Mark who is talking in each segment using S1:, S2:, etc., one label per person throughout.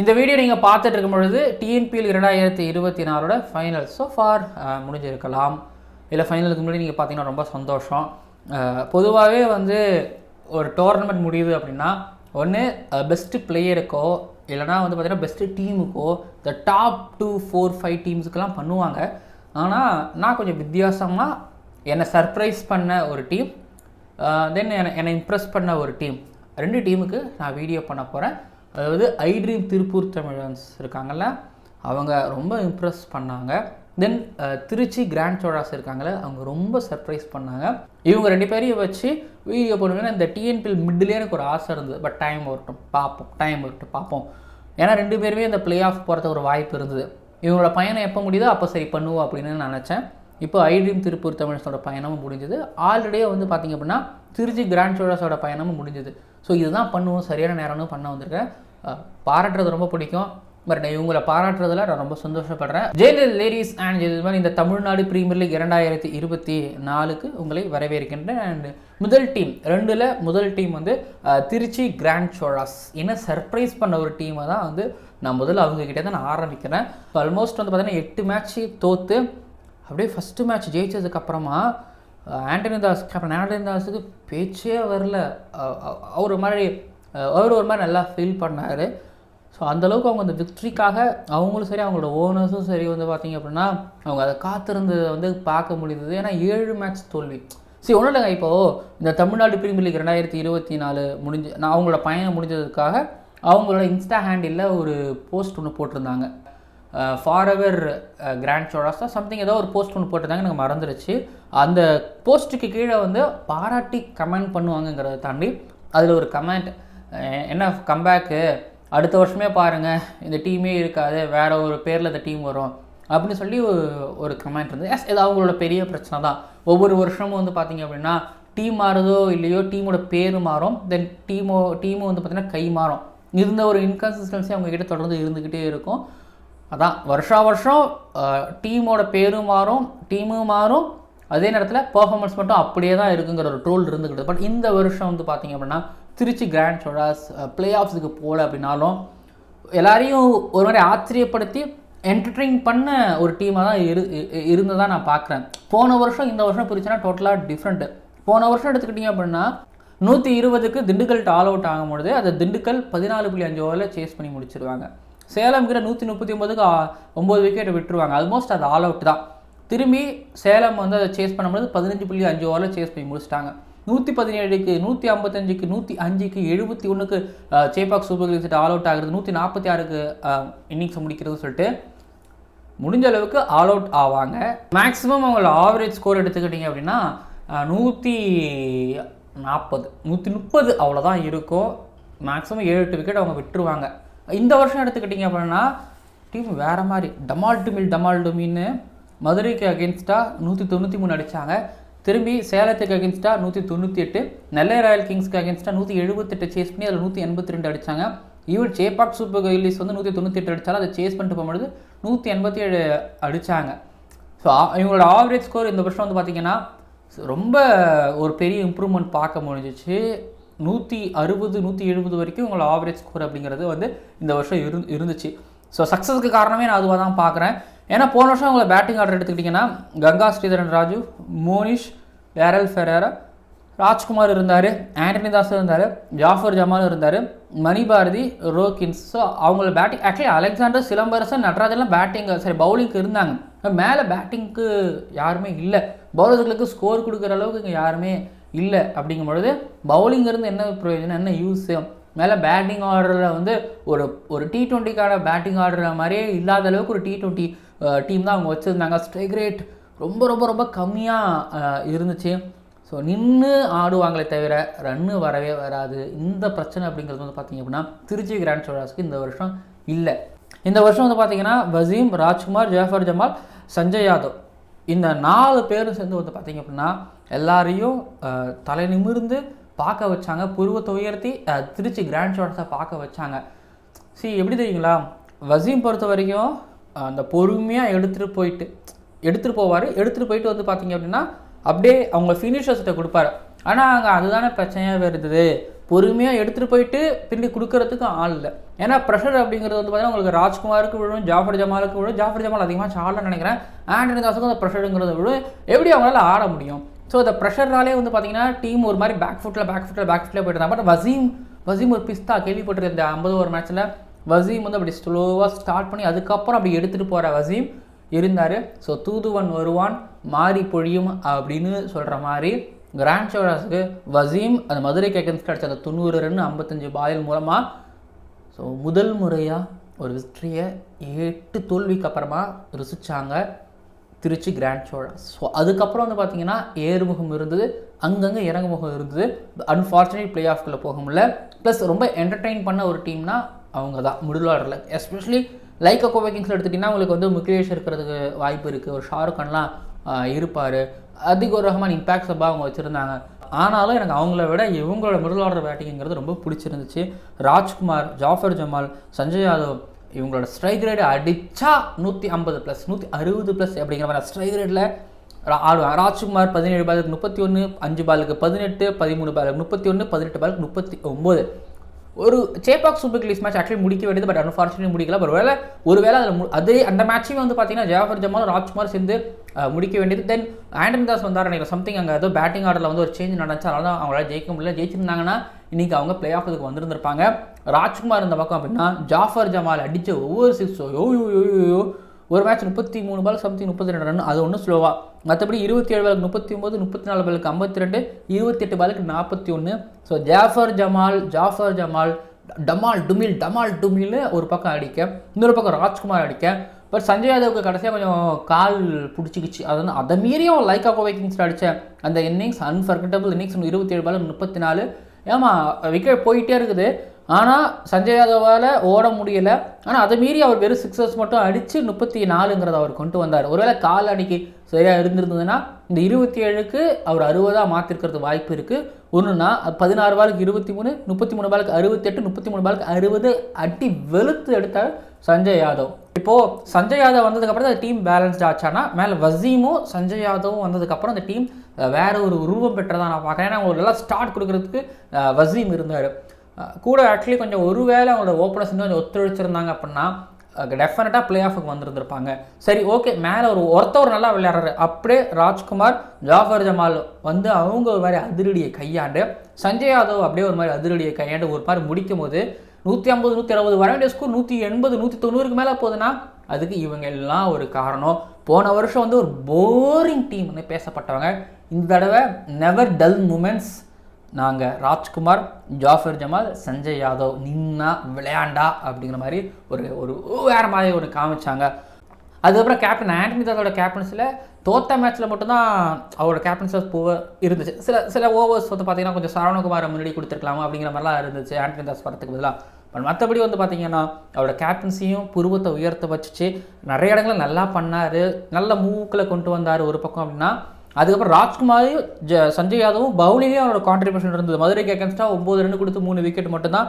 S1: இந்த வீடியோ நீங்கள் பார்த்துட்டு இருக்கும் பொழுது டிஎன்பிஎல் இரண்டாயிரத்தி இருபத்தி நாலோட ஃபைனல் ஸோ ஃபார் முடிஞ்சிருக்கலாம். இல்லை ஃபைனலுக்கு முன்னாடி நீங்கள் பார்த்தீங்கன்னா ரொம்ப சந்தோஷம். பொதுவாகவே வந்து ஒரு டோர்னமெண்ட் முடியுது அப்படின்னா ஒன்று பெஸ்ட்டு பிளேயருக்கோ இல்லைனா வந்து பார்த்தீங்கன்னா பெஸ்ட்டு டீமுக்கோ இந்த டாப் டூ ஃபோர் ஃபைவ் டீம்ஸுக்கெல்லாம் பண்ணுவாங்க. ஆனால் நான் கொஞ்சம் வித்தியாசமாக என்னை சர்ப்ரைஸ் பண்ண ஒரு டீம் தென் என்னை என்னை இம்ப்ரெஸ் பண்ண ஒரு டீம் ரெண்டு டீமுக்கு நான் வீடியோ பண்ண போகிறேன் அதாவது ஐ ட்ரீம் திருப்பூர் தமிழன்ஸ் இருக்காங்கல்ல அவங்க ரொம்ப இம்ப்ரெஸ் பண்ணாங்க. தென் திருச்சி கிராண்ட் சோழாஸ் இருக்காங்கல்ல அவங்க ரொம்ப சர்ப்ரைஸ் பண்ணாங்க. இவங்க ரெண்டு பேரையும் வச்சு வீடியோ பண்ணுவேன்னா இந்த டிஎன்பிஎல் மிட்லேயே எனக்கு ஒரு ஆசை இருந்தது. பட் டைம் வரட்டும் பார்ப்போம் டைம் வரட்டும் பார்ப்போம் ஏன்னா ரெண்டு பேருமே இந்த பிளே ஆஃப் போகிறதுக்கு ஒரு வாய்ப்பு இருந்தது. இவங்களோட பயணம் எப்போ முடியுதோ அப்போ சரி பண்ணுவோம் அப்படின்னு நான் நினச்சேன். இப்போ ஐட்ரீம் திருப்பூர் தமிழஸோட பயணமும் முடிஞ்சது. ஆல்ரெடியே வந்து பார்த்திங்க அப்படின்னா திருச்சி கிராண்ட் சோழாஸோட பயணமும் முடிஞ்சது. ஸோ இதுதான் பண்ணுவோம் சரியான நேரம்னு பண்ண வந்திருக்கேன். பாராட்டுறது ரொம்ப பிடிக்கும். பட் நான் இவங்களை பாராட்டுறதுல நான் ரொம்ப சந்தோஷப்படுறேன். ஜெயலலிதா லேடிஸ் அண்ட் ஜெயலலிதா இந்த தமிழ்நாடு பிரீமியர் லீக் இரண்டாயிரத்தி இருபத்தி நாலுக்கு உங்களை வரவேற்கின்றேன். அண்ட் முதல் டீம் ரெண்டில் முதல் டீம் வந்து திருச்சி கிராண்ட் சோழாஸ் என்ன சர்ப்ரைஸ் பண்ண ஒரு டீமை தான் வந்து நான் முதல்ல அவங்க கிட்டே தான் நான் ஆரம்பிக்கிறேன். ஆல்மோஸ்ட் வந்து பார்த்தீங்கன்னா எட்டு மேட்ச்சு தோற்று அப்படியே ஃபஸ்ட்டு மேட்ச் ஜெயிச்சதுக்கப்புறமா ஆண்டனி தாஸ் கேப்டன் ஆண்டனி தாஸுக்கு பேச்சே வரல. அவர் மாதிரி அவர் ஒரு மாதிரி நல்லா ஃபீல் பண்ணார். ஸோ அந்தளவுக்கு அவங்க அந்த விக்ட்ரிக்காக அவங்களும் சரி அவங்களோட ஓனர்ஸும் சரி வந்து பார்த்தீங்க அப்படின்னா அவங்க அதை காத்திருந்ததை வந்து பார்க்க முடிந்தது. ஏன்னா ஏழு மேட்ச் தோல்வி. சரி ஒன்றும் இல்லைங்க. இப்போது இந்த தமிழ்நாடு பிரீமியர் லீக் ரெண்டாயிரத்தி இருபத்தி நாலு முடிஞ்சு நான் அவங்களோட பயணம் முடிஞ்சதுக்காக அவங்களோட இன்ஸ்டா ஹேண்டில் ஒரு போஸ்ட் ஒன்று போட்டிருந்தாங்க. ஃபார் எவர் கிராண்ட் சோழாஸ் தான் சம்திங் ஏதோ ஒரு போஸ்ட் ஒன்று போட்டிருந்தாங்க. எனக்கு மறந்துடுச்சு அந்த போஸ்ட்டுக்கு கீழே வந்து பாராட்டி கமெண்ட் பண்ணுவாங்கங்கிறத தாண்டி அதில் ஒரு கமெண்ட் என்ன கம்பேக்கு அடுத்த வருஷமே பாருங்கள் இந்த டீமே இருக்காது. வேறு ஒரு பேரில் இந்த டீம் வரும். அப்படின்னு சொல்லி ஒரு ஒரு கமெண்ட் இருந்தது. எஸ் இது அவங்களோட பெரிய பிரச்சனை தான். ஒவ்வொரு வருஷமும் வந்து பார்த்திங்க அப்படின்னா டீம் மாறுதோ இல்லையோ டீமோட பேர் மாறும். தென் டீமோ டீமும் வந்து பார்த்திங்கன்னா கை மாறும். இருந்த ஒரு இன்கன்சிஸ்டன்சி அவங்கக்கிட்ட தொடர்ந்து இருந்துக்கிட்டே இருக்கும். அதான் வருஷா வருஷம் டீமோட பேரும் மாறும் டீமும் மாறும். அதே நேரத்தில் பர்ஃபார்மன்ஸ் மட்டும் அப்படியே தான் இருக்குங்கிற ஒரு ட்ரோல் இருந்துக்கிட்டு பட் இந்த வருஷம் வந்து பார்த்திங்க அப்படின்னா திருச்சி கிராண்ட் சோழாஸ் பிளே ஆஃப்ஸுக்கு போகல அப்படின்னாலும் எல்லாரையும் ஒரு மாதிரி ஆச்சரியப்படுத்தி என்டர்டெயின் பண்ண ஒரு டீமாக தான் இரு இருந்ததாக நான் பார்க்குறேன். போன வருஷம் இந்த வருஷம் பிரிச்சுன்னா டோட்டலாக டிஃப்ரெண்ட்டு போன வருஷம் எடுத்துக்கிட்டிங்க அப்படின்னா நூற்றி இருபதுக்கு திண்டுக்கல் ஆல் அவுட் ஆகும் பொழுது அதை திண்டுக்கல் பதினாலு புள்ளி அஞ்சு ஓவரில் சேஸ் பண்ணி முடிச்சிருவாங்க. சேலம் கிட்ட நூற்றி முப்பத்தி ஒம்பதுக்கு ஒம்பது விக்கெட் விட்டுருவாங்க. ஆல்மோஸ்ட் அது ஆல் அவுட் தான். திரும்பி சேலம் வந்து அதை சேஸ் பண்ணும்போது பதினஞ்சு புள்ளி அஞ்சு ஓவரில் சேஸ் பண்ணி முடிச்சிட்டாங்க. நூற்றி பதினேழுக்கு நூற்றி ஐம்பத்தஞ்சுக்கு நூற்றி அஞ்சுக்கு எழுபத்தி ஒன்றுக்கு Chepauk super kings all out ஆகிறது நூற்றி நாற்பத்தி ஆறுக்கு இன்னிங்ஸ் முடிக்கிறது சொல்லிட்டு முடிஞ்ச அளவுக்கு ஆல் அவுட் ஆவாங்க. மேக்ஸிமம் அவங்களோட ஆவரேஜ் ஸ்கோர் எடுத்துக்கிட்டிங்க அப்படின்னா நூற்றி நாற்பது நூற்றி முப்பது அவ்வளோதான் இருக்கும். மேக்ஸிமம் ஏழு எட்டு விக்கெட் அவங்க விட்டுருவாங்க. இந்த வருஷம் எடுத்துக்கிட்டிங்க அப்படின்னா டீம் வேறு மாதிரி டமால் டுமில் டமால் டுமின்னு மதுரைக்கு அகேன்ஸ்டாக நூற்றி தொண்ணூற்றி மூணு அடித்தாங்க திரும்பி சேலத்துக்கு அகேன்ஸ்டாக நூற்றி தொண்ணூற்றி எட்டு நெல்லை ராயல் கிங்ஸ்க்கு அகேன்ஸ்டாக நூற்றி எழுபத்தெட்டு சேஸ் பண்ணி அதில் நூற்றி எண்பத்தி ரெண்டு அடித்தாங்க ஈவன் சேப்பாக் சூப்பர் கில்லிஸ் வந்து நூற்றி தொண்ணூற்றி எட்டு அடித்தாலும் அதை சேஸ் பண்ணிட்டு போகும்பொழுது நூற்றி எண்பத்தி ஏழு அடித்தாங்க ஸோ இவங்களோட ஆவரேஜ் ஸ்கோர் இந்த வருஷம் வந்து பார்த்தீங்கன்னா ரொம்ப ஒரு பெரிய இம்ப்ரூவ்மெண்ட் பார்க்க முடிஞ்சிச்சு. நூற்றி அறுபது நூற்றி எழுபது வரைக்கும் இவங்களோட ஆவரேஜ் ஸ்கோர் அப்படிங்கிறது வந்து இந்த வருஷம் இரு இருந்துச்சு. ஸோ சக்ஸஸ்க்கு காரணமே நான் அதுவாக தான் பார்க்குறேன். ஏன்னா போன வருஷம் அவங்கள பேட்டிங் ஆர்டர் எடுத்துக்கிட்டிங்கன்னா கங்கா ஸ்ரீதரன் ராஜு மோனிஷ் டேரல் ஃபெரேரா ராஜ்குமார் இருந்தார் ஆண்டனி தாஸ் இருந்தார் ஜாஃபர் ஜமால் இருந்தார் மணி பாரதி ரோகின்ஸ். ஸோ அவங்கள பேட்டிங் ஆக்சுவலி அலெக்சாண்டர் சிலம்பரசன் நடராஜெல்லாம் பேட்டிங் சரி பவுலிங்க்கு இருந்தாங்க. மேலே பேட்டிங்க்கு யாருமே இல்லை. பவுலர்களுக்கு ஸ்கோர் கொடுக்குற அளவுக்கு இங்கே யாருமே இல்லை. அப்படிங்கும் பொழுது பவுலிங் இருந்து என்ன பிரயோஜனம் என்ன யூஸு மேலே பேட்டிங் ஆர்டரில் வந்து ஒரு ஒரு டி ட்வெண்ட்டிக்கான பேட்டிங் ஆர்டர் மாதிரியே இல்லாத அளவுக்கு ஒரு டி ட்வெண்ட்டி டீம் தான் அவங்க வச்சுருந்தாங்க. ஸ்ட்ரைக் ரேட் ரொம்ப ரொம்ப ரொம்ப கம்மியாக இருந்துச்சு. ஸோ நின்று ஆடுவாங்களே தவிர ரன்னு வரவே வராது. இந்த பிரச்சனை அப்படிங்கிறது வந்து பார்த்திங்க அப்படின்னா திருச்சி கிராண்ட் சோழாஸ்க்கு இந்த வருஷம் இல்லை. இந்த வருஷம் வந்து பார்த்திங்கன்னா வசீம் ராஜ்குமார் ஜாஃபர் ஜமால் சஞ்சய் யாதவ். இந்த நாலு பேரும் சேர்ந்து வந்து பார்த்தீங்க அப்படின்னா எல்லாரையும் தலை நிமிர்ந்து பார்க்க வச்சாங்க. புருவத்தை உயர்த்தி திருச்சி கிராண்ட் சோழஸை பார்க்க வச்சாங்க. சரி எப்படி தெரியுங்களா? வசீம் பொறுத்த வரைக்கும் அந்த பொறுமையாக எடுத்துகிட்டு போயிட்டு எடுத்துகிட்டு போவார். எடுத்துகிட்டு போயிட்டு வந்து பார்த்தீங்க அப்படின்னா அப்படியே அவங்க ஃபினிஷர்ஸ்கிட்ட கொடுப்பாரு. ஆனால் அங்கே அதுதானே பிரச்சனையாக வருது பொறுமையாக எடுத்துகிட்டு போயிட்டு திரும்பி கொடுக்கறதுக்கு ஆள் இல்லை. ஏன்னா ப்ரெஷர் அப்படிங்கிறது வந்து பார்த்தீங்கன்னா உங்களுக்கு ராஜ்குமாருக்கு விழும் ஜாஃபர் ஜமாலுக்கு விழும். ஜாஃபர் ஜமால் அதிகமாக ஆடலன்னு நினைக்கிறேன். ஆண்டனி தாஸுக்கும் அந்த ப்ரெஷருங்கிறது விழும். எப்படி அவங்களால ஆட முடியும்? ஸோ அந்த ப்ரெஷர்னாலே வந்து பார்த்தீங்கன்னா டீம் ஒரு மாதிரி பேக் ஃபுட்டில் பேக் ஃபுட்டில் பேக் ஃபுட்டில் போயிட்டு பட் வசீம் வசீம் ஒரு பிஸ்தா கேள்விப்பட்டிருக்க இந்த ஐம்பது ஒரு மேட்ச்சில் வசீம் வந்து அப்படி ஸ்லோவாக ஸ்டார்ட் பண்ணி அதுக்கப்புறம் அப்படி எடுத்துகிட்டு போகிற வசீம் இருந்தார். ஸோ தூதுவன் வருவான் மாறி பொழியும் அப்படின்னு சொல்கிற மாதிரி கிராண்ட் சோராஸுக்கு வசீம் அந்த மதுரை கேக்கன்ஸ் கிடச்ச அந்த தொண்ணூறு ரன் ஐம்பத்தஞ்சு பாயில் மூலமாக ஸோ முதல் முறையாக ஒரு விக்ட்ரியை எட்டு தோல்விக்கு அப்புறமா ருசிச்சாங்க. திருச்சி கிராண்ட் சோழா ஸோ அதுக்கப்புறம் வந்து பார்த்தீங்கன்னா ஏறுமுகம் இருந்தது அங்கங்கே இறங்குமுகம் இருந்தது. அன்ஃபார்ச்சுனேட் பிளே ஆஃப்குள்ளே போக முடியல. ப்ளஸ் ரொம்ப என்டர்டெயின் பண்ண ஒரு டீம்னா அவங்க தான் மிடில் ஆர்டரில் எஸ்பெஷலி லைக் அக்கோ வைக்கிங்ஸில் எடுத்துகிட்டிங்கன்னா உங்களுக்கு வந்து முகேஷ் இருக்கிறதுக்கு வாய்ப்பு இருக்குது ஒரு ஷாருக் கான்லாம் இருப்பார். அதிக ஒரு ரகமான இம்பேக்ட் சப்பாக அவங்க வச்சுருந்தாங்க. ஆனாலும் எனக்கு அவங்கள விட இவங்களோட மிடில் ஆர்டர் பேட்டிங்கிறது ரொம்ப பிடிச்சிருந்துச்சு. ராஜ்குமார் ஜாஃபர் ஜமால் சஞ்சய் யாதவ் இவங்களோட ஸ்ட்ரைக் ரேட் அடித்தா நூற்றி ஐம்பது ப்ளஸ் நூற்றி அறுபது ப்ளஸ் அப்படிங்கிற மாதிரி ஸ்ட்ரைக் ரேட்டில் ஆடுவாங்க ராஜ்குமார் பதினேழு பாலுக்கு முப்பத்தி ஒன்று அஞ்சு பாலுக்கு பதினெட்டு பதிமூணு பாலுக்கு முப்பத்தி ஒன்று பதினெட்டு பாலுக்கு முப்பத்தி ஒம்பது ஒரு Chepauk super Gillies match actually முடிக்க வேண்டியது பட் அன்ஃபார்ச்சுனேட் முடிக்கல. ஒரு வேலை ஒரு வேலை அதில் அதே அந்த மேட்சையும் வந்து பார்த்தீங்கன்னா ஜாஃபர் ஜமால் ராஜ்குமார் சேர்ந்து முடிக்க வேண்டியது. தென் ஆண்டன் தாஸ் வந்தார் நினைக்கிறேன் சம்திங் அங்கே ஏதோ பேட்டிங் ஆர்டரில் வந்து ஒரு சேஞ்ச் நடந்துச்சு. அதனால தான் அவங்களால ஜெயிக்க முடியல. ஜெயிச்சிருந்தாங்கன்னா இன்றைக்கி அவங்க பிளே ஆஃபுக்கு வந்திருந்திருப்பாங்க. ராஜ்குமார் இந்த பக்கம் அப்படின்னா ஜாஃபர் ஜமால் அடித்த ஒவ்வொரு சிக்ஸோ யோ யோ யோ யோ ஒரு மேட்ச் முப்பத்தி மூணு பால் சம்திங் முப்பத்தி ரெண்டு ரன் அது ஒன்றும் ஸ்லோவாக மற்றபடி இருபத்தி ஏழு பாலுக்கு முப்பத்தி ஒம்பது முப்பத்தி நாலு பாலுக்கு ஐம்பத்தி ரெண்டு இருபத்தெட்டு பாலுக்கு நாற்பத்தி ஒன்று ஸோ ஜாஃபர் ஜமால் ஜாஃபர் ஜமால் டமால் டுமில் டமால் டுமில்னு ஒரு பக்கம் அடிக்க இன்னொரு பக்கம் ராஜ்குமார் அடிக்க. பட் சஞ்சய் யாதவுக்கு கடைசியாக கொஞ்சம் கால் பிடிச்சிக்கிச்சு. அது வந்து அதை மீறியும் லைக் ஆஃப் வைக்கிங்ஸில் அடித்த அந்த இன்னிங்ஸ் அன்ஃபர்கட்டபிள் இன்னிங்ஸ் இருபத்தி ஏழு பால் முப்பத்தி நாலு. ஏமா விக்கெட் போயிட்டே இருக்குது. ஆனால் சஞ்சய் யாதவால் ஓட முடியலை. ஆனால் அதை மீறி அவர் வெறும் சிக்ஸர்ஸ் மட்டும் அடித்து முப்பத்தி நாலுங்கிறத அவர் கொண்டு வந்தார். ஒருவேளை கால் அணிக்கு சரியாக இருந்திருந்ததுன்னா இந்த இருபத்தி ஏழுக்கு அவர் அறுபதாக மாற்றிருக்கிறது வாய்ப்பு இருக்குது ஒன்றுனா பதினாறு பாலுக்கு இருபத்தி மூணு முப்பத்தி மூணு பாலுக்கு அறுபத்தெட்டு முப்பத்தி மூணு பாலுக்கு அறுபது அடி வெளுத்து எடுத்தால் சஞ்சய் யாதவ். இப்போது சஞ்சய் யாதவ் வந்ததுக்கப்புறம் அந்த டீம் பேலன்ஸ்ட் ஆச்சானா மேலே வசீமும் சஞ்சய் யாதவும் வந்ததுக்கப்புறம் அந்த டீம் வேற ஒரு உருவம் பெற்றதாக நான் பார்க்குறேன். ஏன்னா அவங்களுக்கு நல்லா ஸ்டார்ட் கொடுக்கறதுக்கு வசீம் இருந்தார். கூட ஆக்சுவலி கொஞ்சம் ஒருவேளை அவங்களோட ஓப்பனர்ஸ் இன்னும் கொஞ்சம் ஒத்துழைச்சிருந்தாங்க அப்படின்னா டெஃபினட்டாக பிளே ஆஃபுக்கு வந்திருந்திருப்பாங்க. சரி ஓகே மேலே ஒரு ஒருத்தவர் நல்லா விளையாடுறாரு. அப்படியே ராஜ்குமார் ஜாஃபர் ஜமால் வந்து அவங்க ஒரு மாதிரி அதிரடியை கையாண்டு சஞ்சய் யாதவ் அப்படியே ஒரு மாதிரி அதிரடியை கையாண்டு ஒரு மாதிரி முடிக்கும் போது நூற்றி ஐம்பது நூற்றி அறுபது வர வேண்டிய ஸ்கோர் நூற்றி எண்பது நூற்றி தொண்ணூறுக்கு மேலே போகுதுன்னா அதுக்கு இவங்க எல்லாம் ஒரு காரணம். போன வருஷம் வந்து ஒரு போரிங் டீம்னு பேசப்பட்டவங்க. இந்த தடவை நெவர் டல் மூமெண்ட்ஸ் நாங்கள் ராஜ்குமார் ஜாஃபர் ஜமால் சஞ்சய் யாதவ் நின்னா விளையாண்டா அப்படிங்கிற மாதிரி ஒரு ஒரு வேறு மாதிரி ஒன்று காமிச்சாங்க. அதுக்கப்புறம் கேப்டன் ஆண்டனி தாஸோட கேப்டன்ஸில் தோத்த மேட்ச்சில் மட்டும்தான் அவரோட கேப்டன்ஸஸ் போக இருந்துச்சு. சில சில ஓவர்ஸ் வந்து பார்த்தீங்கன்னா கொஞ்சம் சரவணகுமாரை முன்னாடி கொடுத்துருக்கலாமா அப்படிங்கிற மாதிரிலாம் இருந்துச்சு. ஆண்டனி தாஸ் வரத்துக்கு பதிலாக பட் மற்றபடி வந்து பார்த்தீங்கன்னா அவரோட கேப்டன்சியும் புருவத்தை உயர்த்த வச்சுச்சு. நிறைய இடங்களில் நல்லா பண்ணார். நல்ல மூக்கில் கொண்டு வந்தார் ஒரு பக்கம் அப்படின்னா அதுக்கப்புறம் ராஜ்குமாரையும் ஜ சஞ்சய் யாதவும் பவுலிங்லேயும் அவரோட கான்ட்ரிபியூஷன் இருந்தது. மதுரைக்கு அகேன்ஸ்டாக ஒம்பது ரன் கொடுத்து மூணு விக்கெட் மட்டும்தான்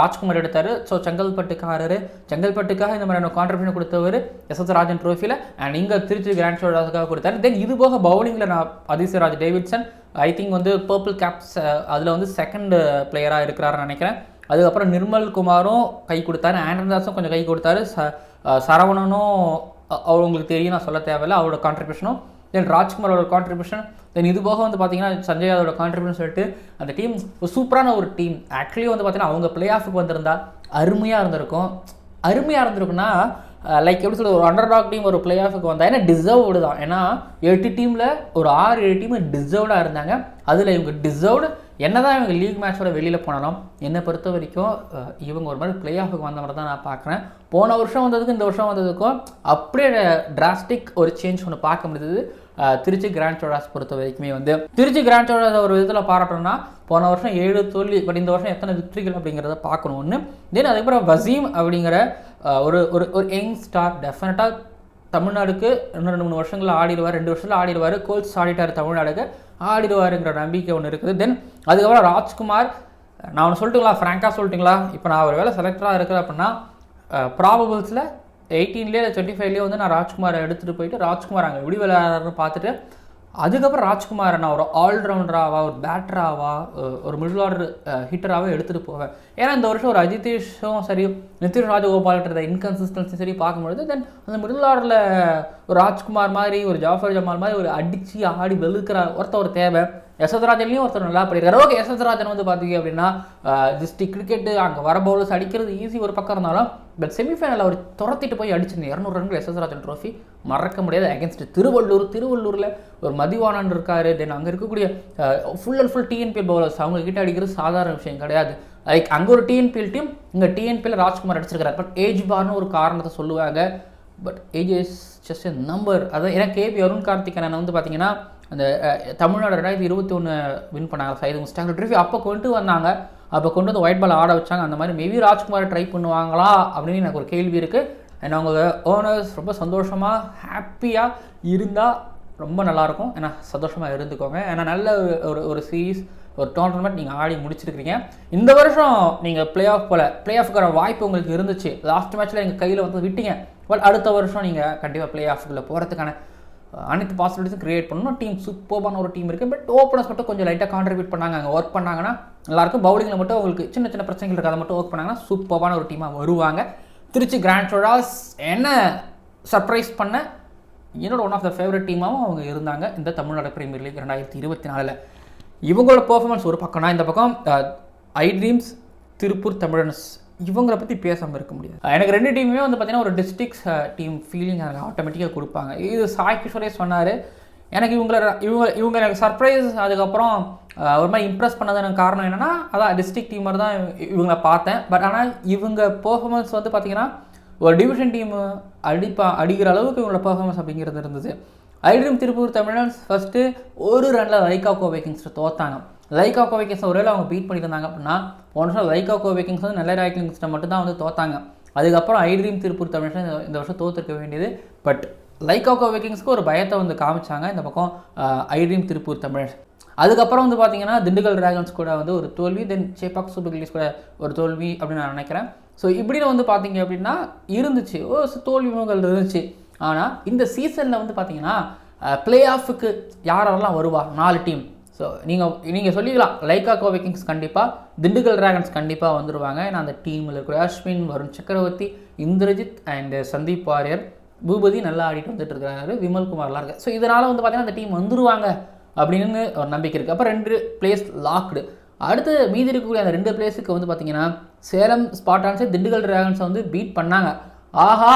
S1: ராஜ்குமார் எடுத்தார். ஸோ செங்கல்பட்டுக்காரர். செங்கல்பட்டுக்காக இந்த மாதிரியான கான்ட்ரிபியூஷன் கொடுத்தவர் எஸ் எஸ் ராஜன் ட்ரோஃபியில் அண்ட் இங்கே திருச்சி கிராண்ட் ஷோடாஸுக்காக கொடுத்தாரு. தென் இது போக பவுலிங்கில் நான் அதிசயராஜ் டேவிட்சன். ஐ திங்க் வந்து பர்பிள் கேப்ஸ் அதில் வந்து செகண்ட் பிளேயராக இருக்கிறாருன்னு நினைக்கிறேன். அதுக்கப்புறம் நிர்மல் குமாரும் கை கொடுத்தாரு. ஆண்டர்தாஸும் கொஞ்சம் கை கொடுத்தாரு. ச சரவணனும் அவங்களுக்கு தெரியும் நான் சொல்ல தேவையில்லை. அவரோட கான்ட்ரிபியூஷனும் தென் ராஜ்குமாரோட கான்ட்ரிபியூஷன் தென் இது போக வந்து பார்த்தீங்கன்னா சஞ்சய் அதோட கான்ட்ரிபியூஷன் சொல்லிட்டு அந்த டீம் ஒரு சூப்பரான ஒரு டீம் ஆக்சுவலி வந்து பார்த்தீங்கன்னா அவங்க பிளே ஆஃபுக்கு வந்திருந்தா அருமையாக இருந்திருக்கும். அருமையாக இருந்திருக்குன்னா லைக் எப்படி சொல்கிறது ஒரு அண்டர் டாக் டீம் ஒரு பிளே ஆஃபுக்கு வந்தால் ஏன்னா டிசர்வ்டு தான். ஏன்னா எட்டு டீமில் ஒரு ஆறு ஏழு டீம் டிசர்வ்டாக இருந்தாங்க. அதில் இவங்க டிசர்வ்டு என்ன தான் இவங்க லீக் மேட்சோட வெளியில் போனாலும் என்னை பொறுத்த வரைக்கும் இவங்க ஒரு மாதிரி பிளே ஆஃபுக்கு வந்த மாதிரி தான் நான் பார்க்குறேன். போன வருஷம் வந்ததுக்கும் இந்த வருஷம் வந்ததுக்கும் அப்படியே டிராஸ்டிக் ஒரு சேஞ்ச் ஒன்று பார்க்க முடியுது திருச்சி கிராண்ட் சோடாஸ் பொறுத்த வரைக்குமே வந்து. திருச்சி கிராண்ட் சோடாஸ் ஒரு விதத்தில் பாராட்டணும்னா போன வருஷம் ஏழு தோல்வி பட் இந்த வருஷம் எத்தனை விக்ட்ரிகள் அப்படிங்கிறத பார்க்கணும் ஒன்று தென் அதுக்கப்புறம் வசீம் அப்படிங்கிற ஒரு ஒரு ஒரு யங் ஸ்டார் டெஃபினட்டாக தமிழ்நாடுக்கு இன்னும் ரெண்டு மூணு வருஷங்களில் ஆடிடுவார் ரெண்டு வருஷத்தில் ஆடிடுவார். கோல்ஸ் ஆடிட்டார் தமிழ்நாடுக்கு. ஆடிடுவாருங்கிற நம்பிக்கை ஒன்று இருக்குது. தென் அதுக்கப்புறம் ராஜ்குமார் நான் ஒன்று சொல்லிட்டுங்களா? ஃப்ராங்காக சொல்லிட்டுங்களா? இப்போ நான் ஒரு வேலை செலக்டராக இருக்கிறேன் அப்படின்னா ப்ராபபிள்ஸில் எயிட்டீன்லேயே டுவெண்ட்டி ஃபைவ்லேயே வந்து நான் ராஜ்குமாரை எடுத்துகிட்டு போயிட்டு ராஜ்குமார் அங்கே எப்படி விளையாடுறன்னு பார்த்துட்டு அதுக்கப்புறம் ராஜ்குமார் நான் ஒரு ஆல்ரவுண்டராவா ஒரு பேட்டராவா ஒரு மிடில் ஆர்டர் ஹிட்டராகவே எடுத்துகிட்டு போவேன். ஏன்னா இந்த வருஷம் ஒரு அஜிதேஷும் சரி நிதின் ராஜகோபால்ன்ற இன்கன்சிஸ்டன்சி சரி பார்க்கும்பொழுது தென் அந்த மிடில் ஆர்டரில் ஒரு ராஜ்குமார் மாதிரி ஒரு ஜாஃபர் ஜமால் மாதிரி ஒரு அடித்து ஆடி வெளுக்கிற ஒருத்தர் ஒரு தேவை. யசோதராஜன்லையும் ஒருத்தர் நல்லா பண்ணியிருக்காரு. ஓகே யசோதராஜன் வந்து பார்த்தீங்க அப்படின்னா டிஸ்ட்ரிக் கிரிக்கெட்டு அங்கே வர பவுலர்ஸ் அடிக்கிறது ஈஸி ஒரு பக்கம் இருந்தாலும் பட் செமிஃபைனல் அவர் துரத்திட்டு போய் அடிச்சிருந்த இரநூறு ரன்கள் எஸ்எஸ்ராஜன் ட்ரோஃபி மறக்க முடியாது. அகேன்ஸ்ட் திருவள்ளூர் திருவள்ளூரில் ஒரு மதிவானன் இருக்காரு. தென் அங்கே இருக்கக்கூடிய full and full TNPL bowlers அவங்க கிட்ட அடிக்கிறது சாதாரண விஷயம் கிடையாது. லைக் அங்கே ஒரு டிஎன்பிஎல் டீம் இங்கே டிஎன்பிஎல் ராஜ்குமார் அடிச்சிருக்காரு. பட் ஏஜ் பார்னு ஒரு காரணத்தை சொல்லுவாங்க. But age is just a number அதான் ஏன்னா கேபி அருண் கார்த்திகேயன் வந்து பார்த்தீங்கன்னா அந்த தமிழ்நாடு ரெண்டாயிரத்தி இருபத்தி ஒன்று வின் பண்ணாங்க. சைது முஸ்டாக் ட்ரிஃபி அப்போ கொண்டு வந்தாங்க. அப்போ கொண்டு வந்து ஒயிட் பால் ஆட வச்சாங்க. அந்த மாதிரி மேபி ராஜ்குமார் ட்ரை பண்ணுவாங்களா? அப்படின்னு எனக்கு ஒரு கேள்வி இருக்குது ஏன்னா அவங்க ஓனர்ஸ் ரொம்ப சந்தோஷமாக ஹாப்பியாக இருந்தால் ரொம்ப நல்லாயிருக்கும் ஏன்னா சந்தோஷமாக இருந்துக்கோங்க. ஏன்னா நல்ல ஒரு- ஒரு ஒரு சீரீஸ் ஒரு டோர்னமெண்ட் நீங்கள் ஆடி முடிச்சிருக்கிறீங்க. இந்த வருஷம் நீங்கள் பிளே ஆஃப் போல் ப்ளே ஆஃப்க்கான வாய்ப்பு உங்களுக்கு இருந்துச்சு. லாஸ்ட் மேட்ச்சில் எங்கள் கையில் வந்து விட்டீங்க. பட் அடுத்த வருஷம் நீங்கள் கண்டிப்பாக ப்ளே ஆஃப்குள்ளே போகிறதுக்கான அனைத்து பாசிபிலிட்டிஸும் கிரியேட் பண்ணணும். டீம் சூப்பர்பான ஒரு டீம் இருக்குது பட் ஓப்பனர்ஸ் மட்டும் கொஞ்சம் லைட்டாக கான்ட்ரிபியூட் பண்ணாங்க. அங்கே ஒர்க் பண்ணாங்கன்னா நல்லாயிருக்கும் பவுலிங்கில் மட்டும் அவங்களுக்கு சின்ன சின்ன பிரச்சனைகள் இருக்குது அதை மட்டும் ஒர்க் பண்ணாங்கன்னா சூப்பர்பான ஒரு டீமாக வருவாங்க. திருச்சி கிராண்ட் சோடாஸ் என்ன சர்ப்ரைஸ் பண்ண? என்னோட ஒன் ஆஃப் த ஃபேவரட் டீமாகவும் அவங்க இருந்தாங்க. இந்த தமிழ்நாடு பிரீமியர் லீக் ரெண்டாயிரத்தி இருபத்தி நாலில். இவங்களோட பர்ஃபார்மன்ஸ் ஒரு பக்கம்னா இந்த பக்கம் ஐ ட்ரீம்ஸ் திருப்பூர் தமிழன்ஸ் இவங்கள பற்றி பேசாமல் இருக்க முடியாது. எனக்கு ரெண்டு டீமுமே வந்து பார்த்தீங்கன்னா ஒரு டிஸ்ட்ரிக்ஸ் டீம் ஃபீலிங் எனக்கு ஆட்டோமேட்டிக்காக கொடுப்பாங்க. இது சாய் கிஷோரே சொன்னார். எனக்கு இவங்கள இவங்க இவங்க எனக்கு சர்ப்ரைஸ் அதுக்கப்புறம் ஒரு மாதிரி இம்ப்ரெஸ் பண்ணதான காரணம் என்னென்னா அதான் டிஸ்ட்ரிக்ட் டீம் மாதிரி தான் இவங்களை பார்த்தேன். பட் ஆனால் இவங்க பெர்ஃபார்மன்ஸ் வந்து பார்த்திங்கன்னா ஒரு டிவிஷன் டீம் அடிப்பா அடிக்கிற அளவுக்கு இவங்களோட பர்ஃபாமன்ஸ் அப்படிங்கிறது இருந்தது. ஐட்ரீம் திருப்பூர் தமிழன்ஸ் ஃபஸ்ட்டு ஒரு ரனில் லைக்கா கோவேக்கிங்ஸ் தோத்தாங்க. லைக்கா கோவேக்கிங்ஸ் ஒருவேளை அவங்க பீட் பண்ணியிருந்தாங்க அப்படின்னா போன வருஷம் லைக்கா கோவேக்கிங்ஸ் வந்து நல்ல ராய்க்கிங்ஸ்ட்டை மட்டும் தான் வந்து தோத்தாங்க. அதுக்கப்புறம் ஐட்ரீம் திருப்பூர் தமிழன்ஸ் இந்த- வருஷம் தோத்துருக்க வேண்டியது. பட் லைக்கா கோவேக்கிங்ஸ்க்கு ஒரு பயத்தை வந்து காமிச்சாங்க இந்த பக்கம் ஐட்ரீம் திருப்பூர் தமிழன்ஸ் அதுக்கப்புறம் வந்து பார்த்தீங்கன்னா திண்டுக்கல் டிராகன்ஸ் கூட வந்து ஒரு தோல்வி தென் சேப்பாக் சூப்பர் கில்லிஸ் கூட ஒரு தோல்வி அப்படின்னு நான் நினைக்கிறேன். ஸோ இப்படின்னு வந்து பார்த்தீங்க அப்படின்னா இருந்துச்சு. ஓ தோல்வி முகங்கள் இருந்துச்சு. ஆனால் இந்த சீசனில் வந்து பார்த்தீங்கன்னா ப்ளே ஆஃபுக்கு யாரெல்லாம் வருவா? நாலு டீம் ஸோ நீங்கள் நீங்கள் சொல்லிக்கலாம். லைக்கா கோவை கிங்ஸ் கண்டிப்பாக திண்டுக்கல் டிராகன்ஸ் கண்டிப்பாக வந்துடுவாங்க ஏன்னா அந்த டீமில் இருக்கிற அஸ்வின் வருண் சக்கரவர்த்தி இந்திரஜித் அண்ட் சந்தீப் வாரியர் பூபதி நல்லா ஆடிட்டு வந்துட்டு இருக்கிறாரு. விமல்குமார்லாம் இருக்கு ஸோ இதனால் வந்து பார்த்தீங்கன்னா அந்த டீம் வந்துருவாங்க அப்படின்னு ஒரு நம்பிக்கை இருக்குது அப்போ ரெண்டு பிளேஸ் லாக்டு அடுத்து மீதி இருக்கக்கூடிய அந்த ரெண்டு பிளேஸுக்கு வந்து பார்த்தீங்கன்னா சேலம் ஸ்பாட்டான்ஸே திண்டுக்கல் டிராகன்ஸை வந்து பீட் பண்ணாங்க. ஆஹா